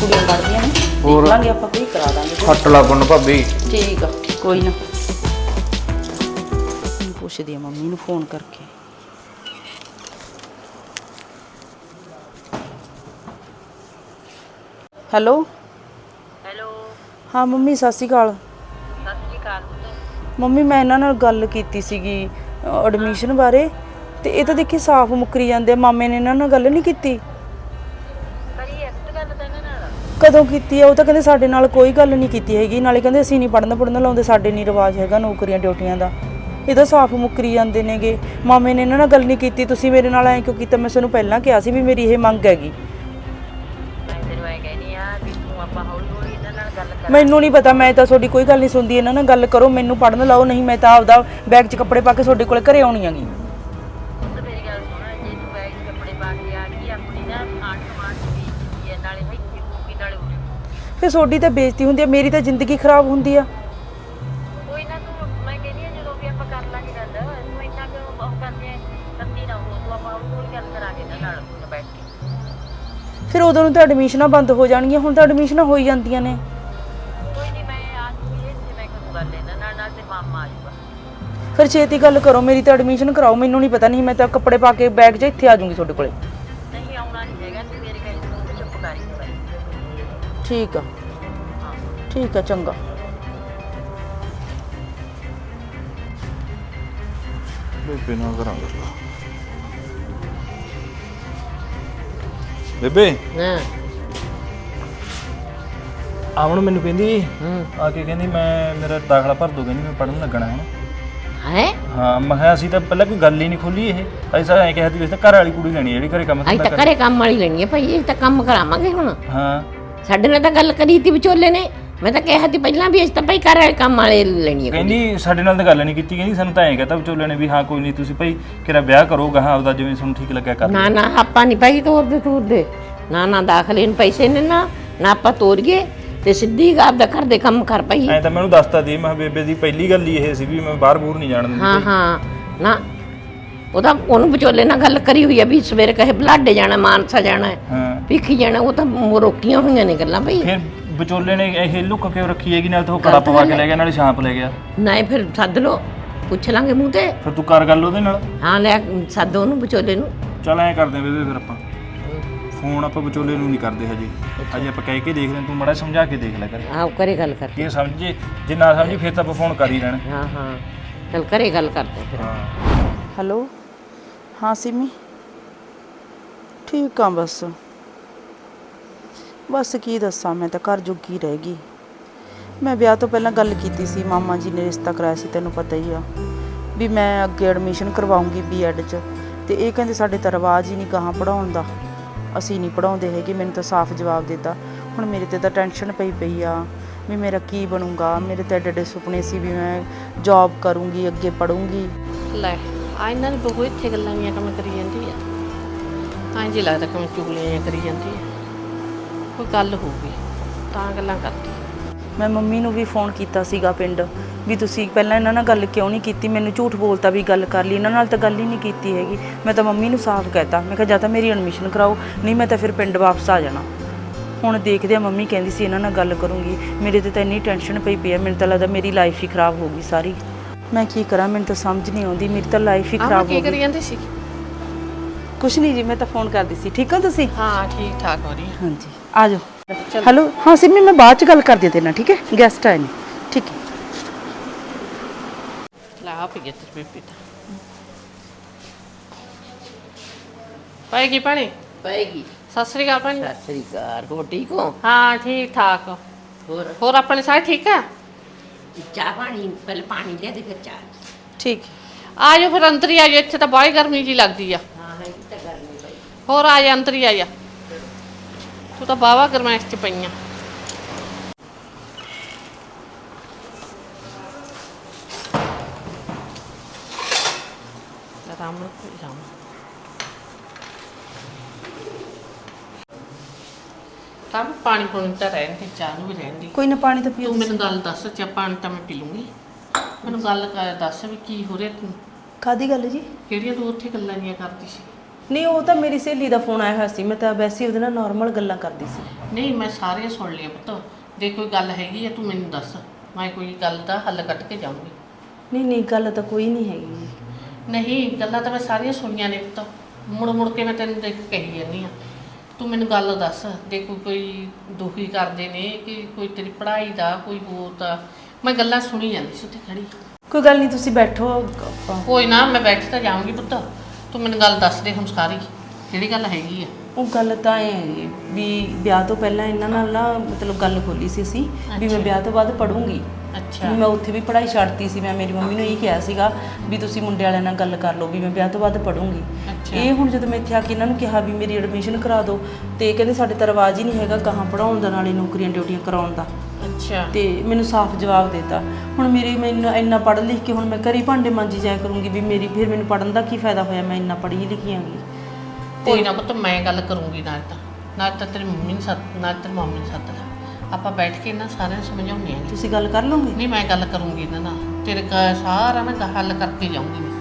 ਕੁੜੀਆਂ ਪੜ੍ਹਦੀਆਂ ਨੇ ਹੋਰ? ਦੇਖ ਲਾਂਗੇ ਆਪਾਂ ਕੋਈ ਕਰਾ ਦਾਂਗੇ। ਹੱਟ ਲਾ ਪੁੰਨ ਭਾਬੀ। ਠੀਕ ਆ ਕੋਈ ਨਾ। ਮੈਂ ਪੁੱਛਦੀ ਆ ਮੰਮੀ ਨੂੰ ਫੋਨ ਕਰਕੇ। ਹੈਲੋ? ਹੈਲੋ? ਹਾਂ ਮੰਮੀ ਸਤਿ ਸ਼੍ਰੀ ਅਕਾਲ। ਸਤਿ ਸ਼੍ਰੀ ਅਕਾਲ ਮੰਮੀ ਮੈਂ ਇਹਨਾਂ ਨਾਲ ਗੱਲ ਕੀਤੀ ਸੀਗੀ ਐਡਮਿਸ਼ਨ ਬਾਰੇ। ਤੇ ਇਹ ਤਾਂ ਦੇਖੀ ਸਾਫ਼ ਮੁੱਕਰੀ ਜਾਂਦੇ ਆ। ਮਾਮੇ ਨੇ ਇਹਨਾਂ ਨਾਲ ਗੱਲ ਨਹੀਂ ਕੀਤੀ। ਕਰੀ ਗੱਲ ਤਾਂ ਇਹਨਾਂ ਨਾਲ ਕਦੋਂ ਕੀਤੀ ਆ? ਉਹ ਤਾਂ ਕਹਿੰਦੇ ਸਾਡੇ ਨਾਲ ਕੋਈ ਗੱਲ ਨਹੀਂ ਕੀਤੀ ਹੈਗੀ। ਨਾਲੇ ਕਹਿੰਦੇ ਅਸੀਂ ਨਹੀਂ ਪੜਨ ਪੜਨ ਲਾਉਂਦੇ ਸਾਡੇ ਨਹੀਂ ਰਿਵਾਜ ਹੈਗਾ ਨੌਕਰੀਆਂ ਡਿਊਟੀਆਂ ਦਾ। ਇਹ ਤਾਂ ਸਾਫ਼ ਮੁੱਕਰੀ ਜਾਂਦੇ ਨੇਗੇ। ਮਾਮੇ ਨੇ ਇਹਨਾਂ ਨਾਲ ਗੱਲ ਨਹੀਂ ਕੀਤੀ। ਤੁਸੀਂ ਮੇਰੇ ਨਾਲ ਐਂ ਕਿਉਂ ਕੀਤਾ? ਮੈਂ ਤੁਹਾਨੂੰ ਪਹਿਲਾਂ ਕਿਹਾ ਸੀ ਵੀ ਮੇਰੀ ਇਹ ਮੰਗ ਹੈਗੀ। ਮੈਂ ਤੈਨੂੰ ਐ ਕਹਿਨੀ ਆ ਵੀ ਤੂੰ ਆਪਾਂ ਹੌਲੀ ਹੌਲੀ ਇਹਨਾਂ ਨਾਲ ਗੱਲ ਕਰ। ਮੈਨੂੰ ਨਹੀਂ ਪਤਾ ਮੈਂ ਤਾਂ ਤੁਹਾਡੀ ਕੋਈ ਗੱਲ ਨਹੀਂ ਸੁਣਦੀ। ਇਹਨਾਂ ਨਾਲ ਗੱਲ ਕਰੋ ਮੈਨੂੰ ਪੜਨ ਲਾਓ ਨਹੀਂ ਮੈਂ ਤਾਂ ਆਪਦਾ ਬੈਗ 'ਚ ਕੱਪੜੇ ਪਾ ਕੇ ਤੁਹਾਡੇ ਕੋਲ ਘਰੇ ਆਉਣੀ ਆਗੀ ਫਿਰ ਤੁਹਾਡੀ ਤਾਂ ਬੇਇੱਜ਼ਤੀ ਹੁੰਦੀ ਹੈ ਮੇਰੀ ਤਾਂ ਜ਼ਿੰਦਗੀ ਖਰਾਬ ਹੁੰਦੀ ਆ। ਕੋਈ ਨਾ ਤੂੰ ਮੈਂ ਕਹਿੰਦੀ ਆ ਜਦੋਂ ਵੀ ਆਪਾਂ ਕਰ ਲਾਂਗੇ ਗੱਲ ਤੂੰ ਇੰਨਾ ਕਿ ਉਹ ਕਰਦੇ ਤੰਦੀ ਨਾ ਹੋ ਤੂੰ ਆਪਾਂ ਹੌਲੀ ਗੱਲ ਕਰਾਂਗੇ ਇਹਨਾਂ ਨਾਲ ਹੁਣ ਬੈਠ ਕੇ। ਫਿਰ ਉਦੋਂ ਨੂੰ ਤਾਂ ਐਡਮਿਸ਼ਨਾਂ ਬੰਦ ਹੋ ਜਾਣਗੀਆਂ ਹੁਣ ਤਾਂ ਐਡਮਿਸ਼ਨਾਂ ਹੋਈ ਜਾਂਦੀਆਂ ਨੇ। ਕੋਈ ਨਹੀਂ ਮੈਂ ਆ ਜੂਗੀ ਤੇ ਮੈਂ ਗੱਲ ਇਹਨਾਂ ਨਾਲ ਨਾਲ ਤੇ ਮਾਮਾ ਆ ਜਾਊਗਾ। ਫਿਰ ਛੇਤੀ ਗੱਲ ਕਰੋ ਮੇਰੀ ਤਾਂ ਐਡਮਿਸ਼ਨ ਕਰਾਓ ਮੈਨੂੰ ਨਹੀਂ ਪਤਾ ਨਹੀਂ ਮੈਂ ਤਾਂ ਕੱਪੜੇ ਪਾ ਕੇ ਬੈਗ 'ਚ ਇੱਥੇ ਆ ਜਾਊਂਗੀ ਤੁਹਾਡੇ ਕੋਲੇ। ਨਹੀਂ ਆਉਣਾ ਨਹੀਂ ਹੈਗਾ ਤੇ ਮੇਰੇ ਕਹੇ ਤੂੰ ਤੇ ਚੁੱਪ ਕਰੀ ਠੀਕ ਆ। ਠੀਕ ਆ ਚੰਗਾ। ਬੇਬੇ ਨਾਲ ਕਰਾਂ ਗੱਲਾਂ। ਬੇਬੇ। ਹਾਂ ਆਵਣ ਮੈਨੂੰ ਕਹਿੰਦੀ ਹੂੰ। ਆ ਕੇ ਕਹਿੰਦੀ ਮੈਂ ਮੇਰਾ ਦਾਖਲਾ ਭਰ ਦੋ ਕਹਿੰਦੀ ਮੈਂ ਪੜਨ ਲੱਗਣਾ ਹੁਣ। ਹੈ? ਹਾਂ ਮੈਂ ਕਿਹਾ ਅਸੀਂ ਤਾਂ ਪਹਿਲਾਂ ਕੋਈ ਗੱਲ ਹੀ ਨਹੀਂ ਖੋਲੀ ਇਹ। ਅਸੀਂ ਤਾਂ ਐਂ ਕਿਹਾ ਸੀ ਵੀ ਅਸੀਂ ਤਾਂ ਘਰ ਵਾਲੀ ਕੁੜੀ ਲੈਣੀ ਹੈ ਜਿਹੜੀ ਘਰੇ ਕੰਮ ਅਸੀਂ ਧੰਦਾ ਤਾਂ ਘਰੇ ਕੰਮ ਵਾਲੀ ਲੈਣੀ ਹੈ ਭਾਈ ਇਹ ਤਾਂ ਕੰਮ ਕਰਾਵਾਂਗੇ ਹੁਣ। ਹਾਂ। ਸਾਡੇ ਨਾਲ ਤਾਂ ਗੱਲ ਕਰੀ ਤੀ ਵਿਚੋਲੇ ਨੇ। ਮੈਂ ਤਾਂ ਕਿਹਾ ਤੀ ਪਹਿਲਾਂ ਵੀ ਅਸੀਂ ਤਾਂ ਭਾਈ ਘਰ ਵਾਲੇ ਕੰਮ ਵਾਲੇ ਲੈਣੀ ਹੈ ਕਹਿੰਦੀ ਸਾਡੇ ਨਾਲ ਤਾਂ ਗੱਲ ਨਹੀਂ ਕੀਤੀ ਕਹਿੰਦੀ ਸਾਨੂੰ ਤਾਂ ਐਂ ਕਹਤਾ ਵਿਚੋਲੇ ਨੇ ਵੀ ਹਾਂ ਕੋਈ ਨਹੀਂ ਤੁਸੀਂ ਭਾਈ ਕਿਹੜਾ ਵਿਆਹ ਕਰੋ ਗਾਹਾਂ ਆਪਦਾ ਜਿਵੇਂ ਤੁਹਾਨੂੰ ਠੀਕ ਲੱਗਿਆ ਕਰ ਨਾ ਨਾ ਆਪਾਂ ਨਹੀਂ ਭਾਈ ਤੋਰਦੇ ਤੋਰਦੇ। ਨਾ ਨਾ ਦਾਖਲੇ ਨੂੰ ਪੈਸੇ ਨੇ ਨਾ ਨਾ ਆਪਾਂ ਤੋਰੀਏ ਤੇ ਸਿੱਧੀ ਆਪਦਾ ਘਰ ਦੇ ਕੰਮ ਕਰ ਪਈ ਐਂ ਤਾਂ ਮੈਨੂੰ ਦੱਸਤਾ ਦੀ ਮੈਂ ਕਿਹਾ ਬੇਬੇ ਦੀ ਪਹਿਲੀ ਗੱਲ ਹੀ ਇਹ ਸੀ ਵੀ ਮੈਂ ਬਾਹਰ ਬੂਰ ਨਹੀਂ ਜਾਣ ਦਿੰਦੀ ਹਾਂ ਹਾਂ ਨਾ ਉਹਦਾ ਉਹਨੂੰ ਵਿਚੋਲੇ ਨਾਲ ਗੱਲ ਕਰੀ ਹੋਈ ਆ ਵੀ ਸਵੇਰੇ ਕਹੇ ਬਲਾਡੇ ਜਾਣਾ ਮਾਨਸਾ ਜਾਣਾ ਹੈ ਹਾਂ। ਭਿੱਖੀ ਜਾਣਾ ਉਹ ਤਾਂ ਮ- ਰੋਕੀਆਂ ਹੋਈਆਂ ਨੇ ਗੱਲਾਂ ਭਾਈ। ਫਿਰ ਵਿਚੋਲੇ ਨੇ ਇਹ ਲੁੱਕ ਕੇ ਰੱਖੀ ਹੈਗੀ? ਨਾਲ ਤਾਂ ਉਹ ਕੜਾ ਪਵਾ ਕੇ ਲੈ ਗਿਆ ਨਾਲੇ ਛਾਂਪ ਲੈ ਗਿਆ। ਨਾ ਇਹ ਫਿਰ ਸੱਦ ਲੋ ਪੁੱਛ ਲਾਂਗੇ ਮੂੰਹ ਤੇ। ਫਿਰ ਤੂੰ ਕਰ ਗੱਲ ਉਹਦੇ ਨਾਲ। ਹਾਂ ਲੈ ਸੱਦ ਉਹਨੂੰ ਵਿਚੋਲੇ ਨੂੰ। ਚੱਲ ਐਂ ਕਰਦੇ ਆਂ ਬੇਬੇ ਫਿਰ ਆਪਾਂ। ਫੋਨ ਆਪਾਂ ਵਿਚੋਲੇ ਨੂੰ ਨਹੀਂ ਕਰਦੇ ਹਜੇ। ਹਜੇ ਆਪਾਂ ਕਹਿ ਕੇ ਦੇਖਦੇ ਹਾਂ ਤੂੰ ਮੜਾ ਸਮਝਾ ਕੇ ਦੇਖ ਲੈ ਕਰ। ਆਹ ਕਰੇ ਗੱਲ ਕਰ। ਜੇ ਸਮਝੇ ਜੇ ਨਾ ਸਮਝੀ ਫਿਰ ਤਾਂ ਆਪਾਂ ਫੋਨ ਕਰ ਹੀ ਲੈਣਾ। ਹਾਂ ਹਾਂ। ਚਲ ਕਰੇ ਗੱਲ ਕਰਦੇ ਫਿਰ। ਹਾਂ। ਹੈਲੋ। ਹਾਂ ਸਿਮੀ। ਠੀਕ ਆ ਬਸ। ਬਸ ਕੀ ਦੱਸਾਂ, ਮੈਂ ਤਾਂ ਘਰ ਜੁਗੀ ਰਹਿ ਗਈ। ਮੈਂ ਵਿਆਹ ਤੋਂ ਪਹਿਲਾਂ ਗੱਲ ਕੀਤੀ ਸੀ, ਮਾਮਾ ਜੀ ਨੇ ਰਿਸ਼ਤਾ ਕਰਾਇਆ ਸੀ, ਤੈਨੂੰ ਪਤਾ ਹੀ ਆ। ਵੀ ਮੈਂ ਅੱਗੇ ਐਡਮਿਸ਼ਨ ਕਰਵਾਉਂਗੀ ਬੀਐਡ 'ਚ, ਤੇ ਇਹ ਕਹਿੰਦੇ ਸਾਡੇ ਤਾਂ ਰਿਵਾਜ ਹੀ ਨਹੀਂ ਕਹਾਂ ਪੜਾਉਣ ਦਾ। ਅਸੀਂ ਨਹੀਂ ਪੜਾਉਂਦੇ ਹੈਗੇ, ਮੈਨੂੰ ਤਾਂ ਸਾਫ਼ ਜਵਾਬ ਦਿੱਤਾ। ਹੁਣ ਮੇਰੇ ਤੇ ਤਾਂ ਟੈਨਸ਼ਨ ਪਈ ਪਈ ਆ, ਵੀ ਮੇਰਾ ਕੀ ਬਣੂਗਾ? ਮੇਰੇ ਤਾਂ ਐਡੇ ਐਡੇ ਸੁਪਨੇ ਸੀ ਵੀ ਮੈਂ ਜੌਬ ਕਰੂੰਗੀ, ਅੱਗੇ ਪੜੂੰਗੀ ਲੈ ਆ ਇਹਨਾਂ ਦੀ ਬਹੂ ਇੱਥੇ ਗੱਲਾਂ ਵੀਆਂ ਕੰਮ ਕਰੀ ਜਾਂਦੀ ਆ। ਤਾਂ ਜੀ ਲੱਗਦਾ ਕਿਵੇਂ ਚੁਗਲੀਆਂ ਜਿਹੀਆਂ ਕਰੀ ਜਾਂਦੀ ਆ। ਕੋਈ ਗੱਲ ਹੋਊਗੀ ਤਾਂ ਗੱਲਾਂ ਕਰਦੀ। ਮੈਂ ਮੰਮੀ ਨੂੰ ਵੀ ਫੋਨ ਕੀਤਾ ਸੀਗਾ ਪਿੰਡ ਵੀ ਤੁਸੀਂ ਪਹਿਲਾਂ ਇਹਨਾਂ ਨਾਲ ਗੱਲ ਕਿਉਂ ਨਹੀਂ ਕੀਤੀ? ਮੈਨੂੰ ਝੂਠ ਬੋਲਤਾ ਵੀ ਗੱਲ ਕਰ ਲਈ ਇਹਨਾਂ ਨਾਲ ਤਾਂ ਗੱਲ ਹੀ ਨਹੀਂ ਕੀਤੀ ਹੈਗੀ। ਮੈਂ ਤਾਂ ਮੰਮੀ ਨੂੰ ਸਾਫ਼ ਕਹਿਤਾ ਮੈਂ ਕਿਹਾ ਜਾਂ ਤਾਂ ਮੇਰੀ ਐਡਮਿਸ਼ਨ ਕਰਾਓ ਨਹੀਂ ਮੈਂ ਤਾਂ ਫਿਰ ਪਿੰਡ ਵਾਪਸ ਆ ਜਾਣਾ। ਹੁਣ ਦੇਖਦੇ ਆ ਮੰਮੀ ਕਹਿੰਦੀ ਸੀ ਇਹਨਾਂ ਨਾਲ ਗੱਲ ਕਰੂੰਗੀ। ਮੇਰੇ ਤੇ ਤਾਂ ਇੰਨੀ ਟੈਨਸ਼ਨ ਪਈ ਪਈ ਹੈ ਮੈਨੂੰ ਤਾਂ ਲੱਗਦਾ ਮੇਰੀ ਲਾਈਫ ਹੀ ਖਰਾਬ ਹੋ ਗਈ ਸਾਰੀ। ਮੈਂ ਕੀ ਕਰਾਂ ਮੈਨੂੰ ਤਾਂ ਸਮਝ ਨਹੀਂ ਆਉਂਦੀ ਮੇਰੀ ਤਾਂ ਲਾਈਫ ਹੀ ਖਰਾਬ ਕੀ ਹੋ ਕਰੀ ਗਈ ਜਾਂਦੀ ਸੀ? ਕੁਛ ਨਹੀਂ ਜੀ ਮੈਂ ਤਾਂ ਫੋਨ ਕਰਦੀ ਸੀ ਠੀਕ ਹੋ ਤੁਸੀਂ? ਹਾਂ ਠੀਕ ਠਾਕ ਹੋ ਰਹੀ ਹਾਂਜੀ। ਆ ਜਾਓ ਹੈਲੋ ਹਾਂ ਸਿਮੀ ਮੈਂ ਬਾਅਦ ਚ ਗੱਲ ਕਰਦੀ ਤੇਰੇ ਨਾਲ ਠੀਕ ਹੈ? ਗੈਸਟ ਆਏ ਨੇ। ਠੀਕ ਹੈ। ਲੈ ਪੀ ਤੇ ਬੀਬੀ ਤਾਂ ਪਾਏਗੀ ਪਾਣੀ? ਪਏਗੀ। ਸਤਿ ਸ੍ਰੀ ਅਕਾਲ ਭੈਣ ਸਤਿ ਸ੍ਰੀ ਅਕਾਲ ਹੋ ਠੀਕ ਹੋ? ਹਾਂ ਠੀਕ ਠਾਕ। ਹੋਰ? ਹੋਰ ਆਪਣੇ ਸਾਰੇ ਠੀਕ ਆ ਚਾਹ ਪਾਣੀ ਪਹਿਲੇ ਪਾਣੀ ਦੇ ਦੇ ਫਿਰ ਚਾਹ। ਠੀਕ। ਆ ਜਾਓ ਫਿਰ ਅੰਦਰ ਹੀ ਆ ਜਾਓ ਇੱਥੇ ਤਾਂ ਬਾਹਲੀ ਗਰਮੀ ਜੀ ਲੱਗਦੀ ਆ। ਹਾਂ ਹੈ ਤਾਂ ਗਰਮੀ ਪਈ ਹੋਰ ਆ ਜਾ ਅੰਦਰ ਹੀ ਆ ਜਾ ਤੂੰ ਤਾਂ ਬਾਵਾ ਗਰਮੈਸ਼ ਚ ਪਈਆਂ ਰਾਮ ਨੂੰ ਰਾਮ। ਤਾਂ ਵੀ ਪਾਣੀ ਪੂਣੀ ਤਾਂ ਰਹਿਣ ਤੇ ਚਾਹ ਨੂੰ ਵੀ ਰਹਿਣ ਦੀ। ਕੋਈ ਨਾ ਪਾਣੀ ਤਾਂ ਪੀਓ ਤੂੰ ਮੈਨੂੰ ਗੱਲ ਦੱਸ ਚਾਹ ਪਾਣੀ ਤਾਂ ਮੈਂ ਪੀ ਲੂੰਗੀ। ਮੈਨੂੰ ਗੱਲ ਕਰ ਦੱਸ ਵੀ ਕੀ ਹੋ ਰਿਹਾ ਤੂੰ। ਕਾਦੀ ਗੱਲ ਜੀ? ਕਿਹੜੀਆਂ ਤੂੰ ਉੱਥੇ ਗੱਲਾਂ ਜੀਆਂ ਕਰਦੀ ਸੀ? ਨਹੀਂ ਉਹ ਤਾਂ ਮੇਰੀ ਸਹੇਲੀ ਦਾ ਫੋਨ ਆਇਆ ਹੋਇਆ ਸੀ। ਮੈਂ ਤਾਂ ਵੈਸੇ ਹੀ ਉਹਦੇ ਨਾਲ ਨਾਰਮਲ ਗੱਲਾਂ ਕਰਦੀ ਸੀ। ਨਹੀਂ ਮੈਂ ਸਾਰੀਆਂ ਸੁਣ ਲਈਆਂ ਪੁੱਤ। ਜੇ ਕੋਈ ਗੱਲ ਹੈਗੀ ਆ ਤੂੰ ਮੈਨੂੰ ਦੱਸ। ਮੈਂ ਕੋਈ ਗੱਲ ਦਾ ਹੱਲ ਕੱਢ ਕੇ ਜਾਊਂਗੀ। ਨਹੀਂ ਨਹੀਂ ਗੱਲ ਤਾਂ ਕੋਈ ਨਹੀਂ ਹੈਗੀ। ਜੀ ਨਹੀਂ ਗੱਲਾਂ ਤਾਂ ਮੈਂ ਸਾਰੀਆਂ ਸੁਣੀਆਂ ਨੇ ਪੁੱਤ। ਮੁੜ ਮੁੜ ਕੇ ਮੈਂ ਤੈਨੂੰ ਦੇਖ ਕਹੀ ਜਾਂਦੀ ਆ। ਤੂੰ ਮੈਨੂੰ ਗੱਲ ਦੱਸ। ਜੇ ਕੋਈ ਕੋਈ ਦੁਖੀ ਕਰਦੇ ਨੇ ਕਿ ਕੋਈ ਤੇਰੀ ਪੜ੍ਹਾਈ ਦਾ ਕੋਈ ਹੋਰ ਤਾਂ। ਮੈਂ ਗੱਲਾਂ ਸੁਣੀ ਜਾਂਦੀ ਸੀ ਉੱਥੇ ਖੜੀ। ਕੋਈ ਗੱਲ ਨਹੀਂ ਤੁਸੀਂ ਬੈਠੋ। ਆਪਾਂ ਕੋਈ ਨਾ ਮੈਂ ਬੈਠ ਤਾਂ ਜਾਊਂਗੀ ਪੁੱਤ। ਤੂੰ ਮੈਨੂੰ ਗੱਲ ਦੱਸ ਦੇ ਹੁਣ ਸਾਰੀ ਜਿਹੜੀ ਗੱਲ ਹੈਗੀ ਆ? ਉਹ ਗੱਲ ਤਾਂ ਇਹ ਵੀ ਵਿਆਹ ਤੋਂ ਪਹਿਲਾਂ ਇਹਨਾਂ ਨਾਲ ਨਾ ਮਤਲਬ ਗੱਲ ਖੋਲੀ ਸੀ ਅਸੀਂ ਵੀ ਮੈਂ ਵਿਆਹ ਤੋਂ ਬਾਅਦ ਪੜੂੰਗੀ ਅੱਛਾ। ਵੀ ਮੈਂ ਉੱਥੇ ਵੀ ਪੜ੍ਹਾਈ ਛੱਡਤੀ ਸੀ ਮੈਂ ਮੇਰੀ ਮੰਮੀ ਨੂੰ ਇਹ ਕਿਹਾ ਸੀਗਾ ਵੀ ਤੁਸੀਂ ਮੁੰਡੇ ਵਾਲਿਆਂ ਨਾਲ ਗੱਲ ਕਰ ਲਓ ਵੀ ਮੈਂ ਵਿਆਹ ਤੋਂ ਬਾਅਦ ਪੜੂੰਗੀ। ਇਹ ਹੁਣ ਜਦੋਂ ਮੈਂ ਇੱਥੇ ਆ ਕੇ ਇਹਨਾਂ ਨੂੰ ਕਿਹਾ ਵੀ ਮੇਰੀ ਐਡਮਿਸ਼ਨ ਕਰਾ ਦਿਓ ਤੇ ਕਹਿੰਦੇ ਸਾਡੇ ਤਾਂ ਰਿਵਾਜ ਹੀ ਨਹੀਂ ਹੈਗਾ ਕਹਾਂ ਪੜਾਉਣ ਦਾ ਨਾਲੇ ਨੌਕਰੀਆਂ ਡਿਊਟੀਆਂ ਕਰਾਉਣ ਦਾ। ਅੱਛਾ। ਤੇ ਮੈਨੂੰ ਸਾਫ਼ ਜਵਾਬ ਦਿੱਤਾ। ਹੁਣ ਮੇਰੀ ਮੈਨੂੰ ਇੰਨਾ ਪੜ੍ਹ ਲਿਖ ਕੇ ਹੁਣ ਮੈਂ ਘਰੀ ਭਾਂਡੇ ਮਾਂਜੀ ਜਾਇਆ ਕਰੂੰਗੀ ਵੀ ਮੇਰੀ ਫਿਰ ਮੈਨੂੰ ਪੜਨ ਦਾ ਕੀ ਫਾਇਦਾ ਹੋਇਆ? ਮੈਂ ਇੰਨਾ ਪੜ੍ਹੀ ਲਿਖੀ ਆਂਗੀ ਕੋਈ ਨਾ ਪੁੱਤ ਮੈਂ ਗੱਲ ਕਰੂੰਗੀ ਨਾਲ ਤਾਂ। ਨਾਲ ਤਾਂ ਤੇਰੀ ਮੰਮੀ ਨੂੰ ਸੱਦ ਨਾਲ ਤੇਰੀ ਮੰਮੀ ਨੂੰ ਸੱਦ ਲੈ। ਆਪਾਂ ਬੈਠ ਕੇ ਇਹਨਾਂ ਸਾਰਿਆਂ ਨੂੰ ਸਮਝਾਉਂਦੇ ਆਂ। ਤੁਸੀਂ ਗੱਲ ਕਰ ਲਓਗੇ? ਨਹੀਂ ਮੈਂ ਗੱਲ ਕਰੂੰਗੀ ਇਹਨਾਂ ਨਾਲ। ਤੇਰੇ ਕਾ ਸਾਰਾ ਮੈਂ ਗ- ਹੱਲ ਕਰਕੇ ਜਾਊਂਗੀ ਮੈਂ।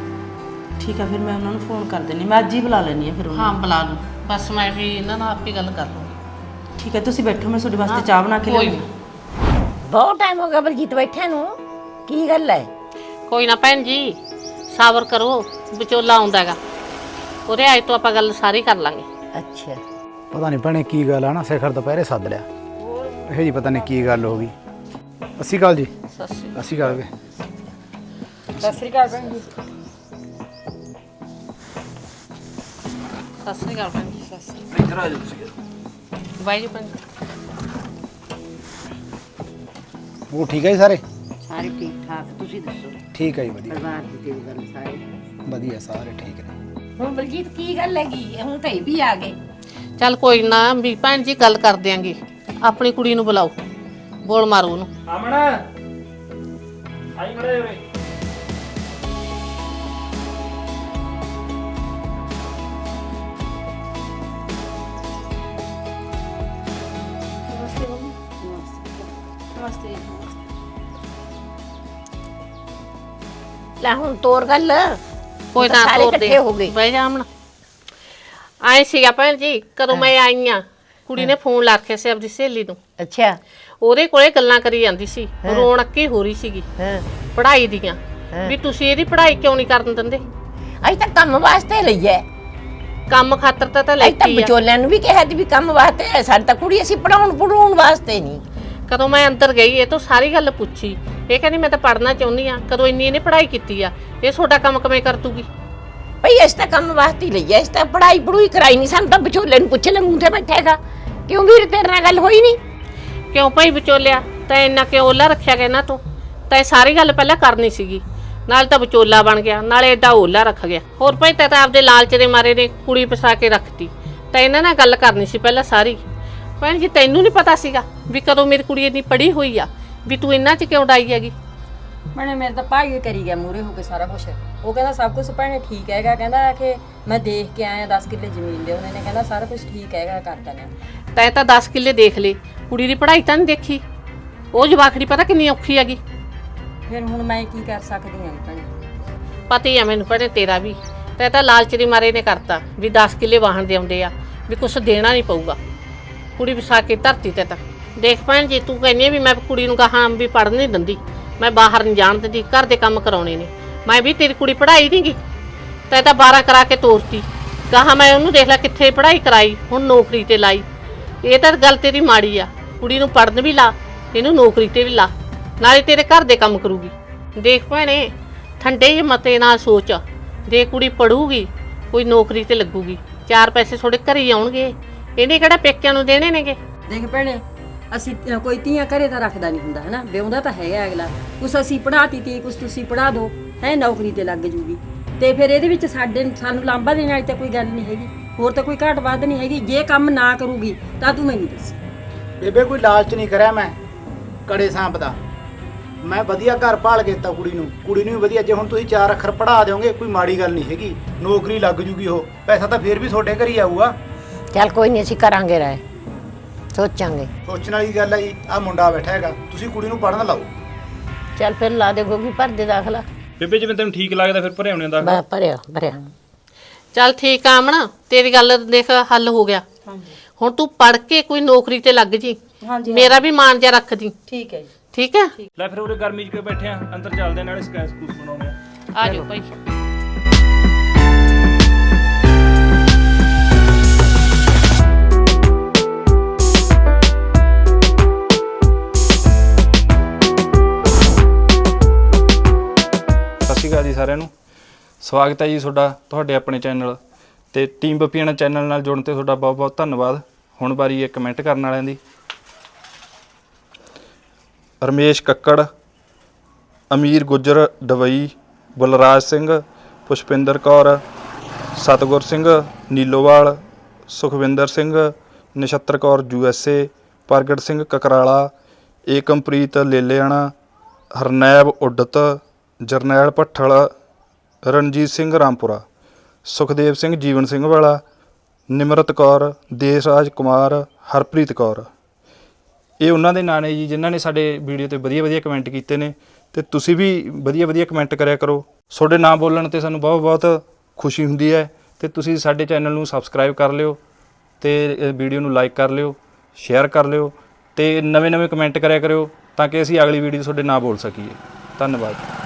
ਠੀਕ ਆ ਫਿਰ ਮੈਂ ਉਹਨਾਂ ਨੂੰ ਫੋਨ ਕਰ ਦਿੰਨੀ ਮੈਂ ਅੱਜ ਹੀ ਬੁਲਾ ਲੈਣੀ ਆ ਫਿਰ ਉਹਨਾਂ ਹਾਂ ਬੁਲਾ ਲੂ ਬਸ ਮੈਂ ਵੀ ਇਹਨਾਂ ਨਾਲ ਆਪੇ ਗੱਲ ਕਰ ਲੂੰਗੀ ਨੂੰ ਠੀਕ ਹੈ ਤੁਸੀਂ ਬੈਠੋ ਮੈਂ ਤੁਹਾਡੇ ਵਾਸਤੇ ਚਾਹ ਬਣਾ ਕੇ ਕੋਈ ਲਿਆਉਂਗੀ ਨਾ। ਬਹੁਤ ਟਾਈਮ ਹੋ ਗਿਆ ਬਲਜੀਤ ਬੈਠੇ ਨੂੰ। ਕੀ ਗੱਲ ਹੈ ਕੋਈ ਨਾ ਭੈਣ ਜੀ ਸਾਬਰ ਕਰੋ ਵਿਚੋਲਾ ਆਉਂਦਾ ਹੈਗਾ। ਉਹਦੇ ਆਏ ਤੋਂ ਆਪਾਂ ਗੱਲ ਸਾਰੀ ਕਰ ਲਾਂਗੇ। ਅੱਛਾ। ਪਤਾ ਨਹੀਂ ਭੈਣੇ ਕੀ ਗੱਲ ਆ ਨਾ ਸਿਖਰ ਦੁਪਹਿਰੇ ਸੱਦ ਲਿਆ। ਇਹ ਜੀ ਪਤਾ ਨਹੀਂ ਕੀ ਗੱਲ ਹੋ ਗਈ। ਅਸੀਂ ਕਾਲ ਜੀ। ਅਸੀਂ ਕਾਲ ਵੇ ਸਤਿ ਸ੍ਰੀ ਅਕਾਲ ਭੈਣ ਜੀ। ਸਤਿ ਸ਼੍ਰੀ ਅਕਾਲ ਭੈਣ ਜੀ ਸਤਿ ਸ਼੍ਰੀ ਇੱਧਰ ਆ ਜਾ ਤੁਸੀਂ। ਅਕਾਲ ਬਾਈ ਜੀ ਭੈਣ ਜੀ। ਉਹ ਠੀਕ ਹੈ ਜੀ ਸਾਰੇ? ਸਾਰੇ ਠੀਕ ਠਾਕ ਤੁਸੀਂ ਦੱਸੋ? ਠੀਕ ਹੈ ਜੀ ਵਧੀਆ। ਪਰਿਵਾਰ ਦੀ ਤੇਰੀ ਗੱਲ ਸਾਰੇ? ਵਧੀਆ ਸਾਰੇ ਠੀਕ ਨੇ। ਹੁਣ ਬਲਜੀਤ ਕੀ ਗੱਲ ਹੈਗੀ? ਹੁਣ ਤਾਂ ਇਹ ਵੀ ਆ ਗਏ। ਚੱਲ ਕੋਈ ਨਾ ਵੀ ਭੈਣ ਜੀ ਗੱਲ ਕਰ ਦਿਆਂਗੇ। ਆਪਣੀ ਕੁੜੀ ਨੂੰ ਬੁਲਾਓ। ਬੋਲ ਮਾਰੋ ਉਹਨੂੰ। ਅਮਨ ਆਈ ਮੜੇ ਉਰੇ ਲੈ ਹੁਣ ਤੋਰ ਗੱਲ। ਕੋਈ ਤਾਂ ਨਾ ਸਾਰੇ ਤੋਰ ਦੇ ਇਕੱਠੇ ਹੋ ਗਏ। ਬਹਿ ਜਾ ਅਮਨ ਆਏ ਸੀਗਾ ਭੈਣ ਜੀ ਕਦੋਂ ਮੈਂ ਆਈ ਆ। ਕੁੜੀ ਨੇ ਫੋਨ ਲਾ ਕੇ ਸੀ ਆਪਣੀ ਸਹੇਲੀ ਨੂੰ। ਅੱਛਾ। ਉਹਦੇ ਕੋਲੇ ਗੱਲਾਂ ਕਰੀ ਜਾਂਦੀ ਸੀ ਰੋਣ ਅੱਕੀ ਹੋ ਰਹੀ ਸੀਗੀ। ਹਾਂ। ਪੜ੍ਹਾਈ ਦੀਆਂ। ਵੀ ਤੁਸੀਂ ਇਹਦੀ ਪੜ੍ਹਾਈ ਕਿਉਂ ਨਹੀਂ ਕਰਨ ਦਿੰਦੇ? ਅਸੀਂ ਤਾਂ ਕੰਮ ਵਾਸਤੇ ਲਈਏ ਕੰਮ ਖਾਤਰ ਤਾਂ ਤਾਂ ਅਸੀਂ ਤਾਂ ਲੈਤੀ ਆ। ਵਿਚੋਲਿਆਂ ਨੂੰ ਵੀ ਕਿਹਾ ਸੀ ਵੀ ਕੰਮ ਵਾਸਤੇ ਹੈ ਸਾਡੀ ਤਾਂ ਕੁੜੀ ਅਸੀਂ ਪੜਾਉਣ ਪੜਾਉਣ ਵਾਸਤੇ ਨਹੀਂ। ਕਦੋਂ ਮੈਂ ਅੰਦਰ ਗਈ ਇਹ ਤੋਂ ਸਾਰੀ ਗੱਲ ਪੁੱਛੀ। ਇਹ ਕਹਿੰਦੀ ਮੈਂ ਤਾਂ ਪੜਨਾ ਚਾਹੁੰਦੀ ਆ ਕਦੋਂ ਇੰਨੀ ਇਹਨੇ ਪੜ੍ਹਾਈ ਕੀਤੀ ਆ? ਇਹ ਤੁਹਾਡਾ ਕੰਮ ਕਿਵੇਂ ਕਰ ਦੂਗੀ? ਭਈ ਇਸ ਤਾਂ ਕੰਮ ਵਾਸਤੇ ਹੀ ਲਈਆ ਇਸ ਤਾਂ ਪੜਾਈ ਪੜੂਈ ਕਰਾਈ ਨਹੀਂ। ਸਾਨੂੰ ਤਾਂ ਵਿਚੋਲੇ ਨੂੰ ਪੁੱਛ ਲੈ ਮੂੰਹ ਬੈਠੇਗਾ ਕਿਉਂ ਵੀਰ ਤੇਰੇ ਨਾਲ ਗੱਲ ਹੋਈ ਨਹੀਂ? ਕਿਉਂ ਭਾਈ ਵਿਚੋਲਿਆ? ਤਾਂ ਇੰਨਾ ਕਿਉਂ ਓਲਾ ਰੱਖਿਆ ਗਿਆ ਇਹਨਾਂ ਤੋਂ। ਤਾਂ ਇਹ ਸਾਰੀ ਗੱਲ ਪਹਿਲਾਂ ਕਰਨੀ ਸੀਗੀ। ਨਾਲ ਤਾਂ ਵਿਚੋਲਾ ਬਣ ਗਿਆ। ਨਾਲੇ ਏਡਾ ਓਲਾ ਰੱਖ ਗਿਆ। ਹੋਰ ਭਾਈ ਤਾਂ ਤਾਂ ਆਪਦੇ ਲਾਲਚ ਦੇ ਮਾਰੇ ਨੇ ਕੁੜੀ ਫਸਾ ਕੇ ਰੱਖਤੀ। ਤਾਂ ਇਹਨਾਂ ਨਾਲ ਗੱਲ ਕਰਨੀ ਸੀ ਪਹਿਲਾਂ ਸਾਰੀ। ਭੈਣ ਜੀ ਤੈਨੂੰ ਨਹੀਂ ਪਤਾ ਸੀਗਾ ਵੀ ਕਦੋਂ ਮੇਰੀ ਕੁੜੀ ਇੰਨੀ ਪੜ੍ਹੀ ਹੋਈ ਆ ਵੀ ਤੂੰ ਇਹਨਾਂ 'ਚ ਕਿਉਂ ਡਾਈ ਹੈਗੀ? ਮੈਨੇ ਮੇਰੇ ਤਾਂ ਭਾਈ ਕਰੀ ਗਿਆ ਮੂਰੇ ਹੋ ਕੇ ਸਾਰਾ ਕੁਝ ਉਹ ਕਹਿੰਦਾ ਸਭ ਕੁਝ ਭੈਣੇ ਠੀਕ ਹੈਗਾ ਕਹਿੰਦਾ ਕਿ ਮੈਂ ਦੇਖ ਕੇ ਆਇਆ 10 ਕਿੱਲੇ ਜ਼ਮੀਨ ਦੇ ਉਹਨੇ ਨੇ ਕਹਿੰਦਾ ਸਾਰਾ ਕੁਝ ਠੀਕ ਹੈਗਾ ਕਰਦਾ ਨੇ ਤਾਂ ਤਾਂ 10 ਕਿੱਲੇ ਦੇਖ ਲਏ ਕੁੜੀ ਦੀ ਪੜ੍ਹਾਈ ਤਾਂ ਨਹੀਂ ਦੇਖੀ। ਉਹ ਜਵਾਖੜੀ ਪਤਾ ਕਿੰਨੀ ਔਖੀ ਹੈਗੀ? ਫਿਰ ਹੁਣ ਮੈਂ ਕੀ ਕਰ ਸਕਦੀ ਹਾਂ ਭੈਣੇ? ਪਤਾ ਹੀ ਆ ਮੈਨੂੰ ਭੈਣੇ ਤੇਰਾ ਵੀ। ਤਾਂ ਤਾਂ ਲਾਲਚ ਦੀ ਮਾਰੇ ਨੇ ਕਰਤਾ ਵੀ 10 ਕਿੱਲੇ ਵਾਹਣ ਦੇ ਆਉਂਦੇ ਆ ਵੀ ਕੁਛ ਦੇਣਾ ਨਹੀਂ ਪਊਗਾ। ਕੁੜੀ ਵਿਸਾ ਕੇ ਧਰਤੀ ਤੇ ਤਾਂ। ਦੇਖ ਭੈਣ ਜੀ, ਤੂੰ ਕਹਿੰਦੀ ਆ ਵੀ ਮੈਂ ਕੁੜੀ ਨੂੰ ਕਹਾਂ ਵੀ ਪੜ੍ਹਨ ਨਹੀਂ ਦਿੰਦੀ। ਮੈਂ ਬਾਹਰ ਨਹੀਂ ਜਾਣ ਦਿੰਦੀ, ਘਰ ਦੇ ਕੰਮ ਕਰਾਉਣੇ ਨੇ। ਮੈਂ ਵੀ ਤੇਰੀ ਕੁੜੀ ਪੜ੍ਹਾਈ ਨਹੀਂ ਗੀ ਤਾਂ ਇਹ ਤਾਂ 12 ਕਰਾ ਕੇ ਤੋਰਤੀ। ਕਹਾਂ ਮੈਂ ਉਹਨੂੰ ਦੇਖ ਲੈ ਕਿੱਥੇ ਪੜ੍ਹਾਈ ਕਰਾਈ, ਹੁਣ ਨੌਕਰੀ ਤੇ ਲਾਈ। ਇਹ ਤਾਂ ਗੱਲ ਤੇਰੀ ਮਾੜੀ ਆ। ਕੁੜੀ ਨੂੰ ਪੜ੍ਹਨ ਵੀ ਲਾ, ਇਹਨੂੰ ਨੌਕਰੀ ਤੇ ਵੀ ਲਾ। ਨਾਲੇ ਤੇਰੇ ਘਰ ਦੇ ਕੰਮ ਕਰੂਗੀ। ਦੇਖ ਭੈਣੇ, ਠੰਡੇ ਜਿਹੇ ਮਤੇ ਨਾਲ ਸੋਚ। ਦੇ ਕੁੜੀ ਪੜੂਗੀ ਕੋਈ ਨੌਕਰੀ ਤੇ ਲੱਗੂਗੀ। ਚਾਰ ਪੈਸੇ ਥੋੜੇ ਘਰੇ ਆਉਣਗੇ। ਇਹਨੇ ਕਿਹੜਾ ਪੇਕਿਆਂ ਨੂੰ ਦੇਣੇ ਨੇਗੇ? ਦੇਖ ਭੈਣੇ ਅਸੀਂ ਕੋਈ ਧੀਆਂ ਘਰੇ ਤਾਂ ਰੱਖਦਾ ਨਹੀਂ ਹੁੰਦਾ ਹਨਾ? ਵਿਆਹੁੰਦਾ ਤਾਂ ਹੈਗਾ ਅਗਲਾ। ਕੁਛ ਅਸੀਂ ਪੜਾਤੀ ਤੀ ਕੁਛ ਤੁਸੀਂ ਪੜਾ ਦਿਓ ਹੈ ਨੌਕਰੀ ਤੇ ਲੱਗ ਜੂਗੀ। ਤੇ ਫਿਰ ਇਹਦੇ ਵਿੱਚ ਸਾਡੇ ਸਾਨੂੰ ਲਾਂਭਾ ਦੇਣ ਵਾਲੀ ਤਾਂ ਕੋਈ ਗੱਲ ਨਹੀਂ ਹੈਗੀ। ਹੋਰ ਤਾਂ ਕੋਈ ਘਾਟ ਵਾਧ ਨਹੀਂ ਹੈਗੀ। ਜੇ ਕੰਮ ਨਾ ਕਰੂਗੀ ਤਾਂ ਤੂੰ ਮੈਨੂੰ ਦੱਸ। ਬੇਬੇ ਕੋਈ ਲਾਲਚ ਨਹੀਂ ਕਰਿਆ ਮੈਂ ਕੜੇ ਸਾਂਪ ਦਾ। ਮੈਂ ਵਧੀਆ ਘਰ ਭਾਲ ਕੇ ਦਿੱਤਾ ਕੁੜੀ ਨੂੰ। ਕੁੜੀ ਨੂੰ ਵੀ ਵਧੀਆ ਜੇ ਹੁਣ ਤੁਸੀਂ ਚਾਰ ਅੱਖਰ ਪੜ੍ਹਾ ਦਿਓਗੇ ਕੋਈ ਮਾੜੀ ਗੱਲ ਨਹੀਂ ਹੈਗੀ। ਨੌਕਰੀ ਲੱਗ ਜੂਗੀ ਉਹ। ਪੈਸਾ ਤਾਂ ਫੇਰ ਵੀ ਤੁਹਾਡੇ ਘਰ ਹੀ ਆਊਗਾ। ਚੱਲ ਕੋਈ ਨਹੀਂ ਅਸੀਂ ਕਰਾਂਗੇ ਰਾਏ। ਸੋਚਾਂਗੇ। ਸੋਚਣ ਵਾਲੀ ਗੱਲ ਹੈ ਜੀ ਆ ਮੁੰਡਾ ਬੈਠਾ ਹੈਗਾ ਤੁਸੀਂ ਕੁੜੀ ਨੂੰ ਪੜਨ ਲਾਓ। ਚੱਲ ਫਿਰ ਲਾ ਦੇ ਗੋਗੀ ਭਰ ਦੇ ਦਾਖਲਾ। ਬੇਬੇ ਜਿਵੇਂ ਤੈਨੂੰ ਠੀਕ ਲੱਗਦਾ ਫਿਰ ਭਰੇ ਆਉਣੇ ਦਾ ਬਸ ਭਰਿਆ ਭਰਿਆ। ਚੱਲ ਠੀਕ ਆ ਅਮਨ ਤੇਰੀ ਗੱਲ ਦੇਖ ਹੱਲ ਹੋ ਗਿਆ। ਹੁਣ ਤੂੰ ਪੜ ਕੇ ਕੋਈ ਨੌਕਰੀ ਤੇ ਲੱਗ ਜੀ। ਮੇਰਾ ਵੀ ਮਾਨ ਜਾ ਰੱਖ ਦੀ ਠੀਕ ਹੈ ਜੀ। ਠੀਕ ਹੈ? ਲੈ ਫਿਰ ਉਰੇ ਗਰਮੀ 'ਚ ਕਿਉਂ ਬੈਠੇ ਆ? ਅੰਦਰ ਚੱਲਦੇ ਆ, ਨਾਲੇ ਸਕੈਸ ਕੂਸ ਬਣਾਉਣੇ ਆ। ਆ ਜਾਓ ਭਾਈ। ਸ਼੍ਰੀ ਅਕਾਲ ਜੀ ਸਾਰਿਆਂ ਨੂੰ। ਸਵਾਗਤ ਹੈ ਜੀ ਤੁਹਾਡਾ, ਤੁਹਾਡੇ ਆਪਣੇ ਚੈਨਲ ਤੇ ਟੀਮ ਬੱਪੀਆਣਾ ਚੈਨਲ ਨਾਲ ਜੁੜਨ ਤੇ ਤੁਹਾਡਾ ਬਹੁਤ ਬਹੁਤ ਧੰਨਵਾਦ। ਹੁਣ ਵਾਰੀ ਇਹ ਕਮੈਂਟ ਕਰਨ ਵਾਲਿਆਂ ਦੀ। ਰਮੇਸ਼ ਕੱਕੜ, ਅਮੀਰ Gujjar, ਡਵਈ, Balraj Singh, Pushpinder Kaur, Satgur Singh, Nilowal, Sukhwinder Singh, Nachhattar Kaur U S A, Pargat Singh Kakrala, Ekampreet ਲੇਲਿਆਣਾ, ਹਰਨੈਬ ਉੱਡਤ ਜਰਨੈਲ ਭੱਠਲ, ਰਣਜੀਤ ਸਿੰਘ ਰਾਮਪੁਰਾ, ਸੁਖਦੇਵ ਸਿੰਘ ਜੀਵਨ ਸਿੰਘ ਵਾਲਾ, ਨਿਮਰਤ ਕੌਰ, ਦੇਸਰਾਜ ਕੁਮਾਰ, ਹਰਪ੍ਰੀਤ ਕੌਰ। ਇਹ ਉਹਨਾਂ ਦੇ ਨਾਂ ਨੇ ਜੀ, ਜਿਨ੍ਹਾਂ ਨੇ ਸਾਡੇ ਵੀਡੀਓ ਤੇ ਵਧੀਆ ਵਧੀਆ ਕਮੈਂਟ ਕੀਤੇ ਨੇ। ਤੇ ਤੁਸੀਂ ਵੀ ਵਧੀਆ ਵਧੀਆ ਕਮੈਂਟ ਕਰਿਆ ਕਰੋ। ਤੁਹਾਡੇ ਨਾਂ ਬੋਲਣ ਤੇ ਸਾਨੂੰ ਬਹੁਤ ਬਹੁਤ ਖੁਸ਼ੀ ਹੁੰਦੀ ਹੈ। ਤੇ ਤੁਸੀਂ ਸਾਡੇ ਚੈਨਲ ਨੂੰ ਸਬਸਕ੍ਰਾਈਬ ਕਰ ਲਿਓ ਤੇ ਵੀਡੀਓ ਨੂੰ ਲਾਈਕ ਕਰ ਲਿਓ, ਸ਼ੇਅਰ ਕਰ ਲਿਓ ਤੇ ਨਵੇਂ ਨਵੇਂ ਕਮੈਂਟ ਕਰਿਆ ਕਰਿਓ ਤਾਂ ਕਿ ਅਸੀਂ ਅਗਲੀ ਵੀਡੀਓ ਤੁਹਾਡੇ ਨਾਂ ਬੋਲ ਸਕੀਏ। ਧੰਨਵਾਦ।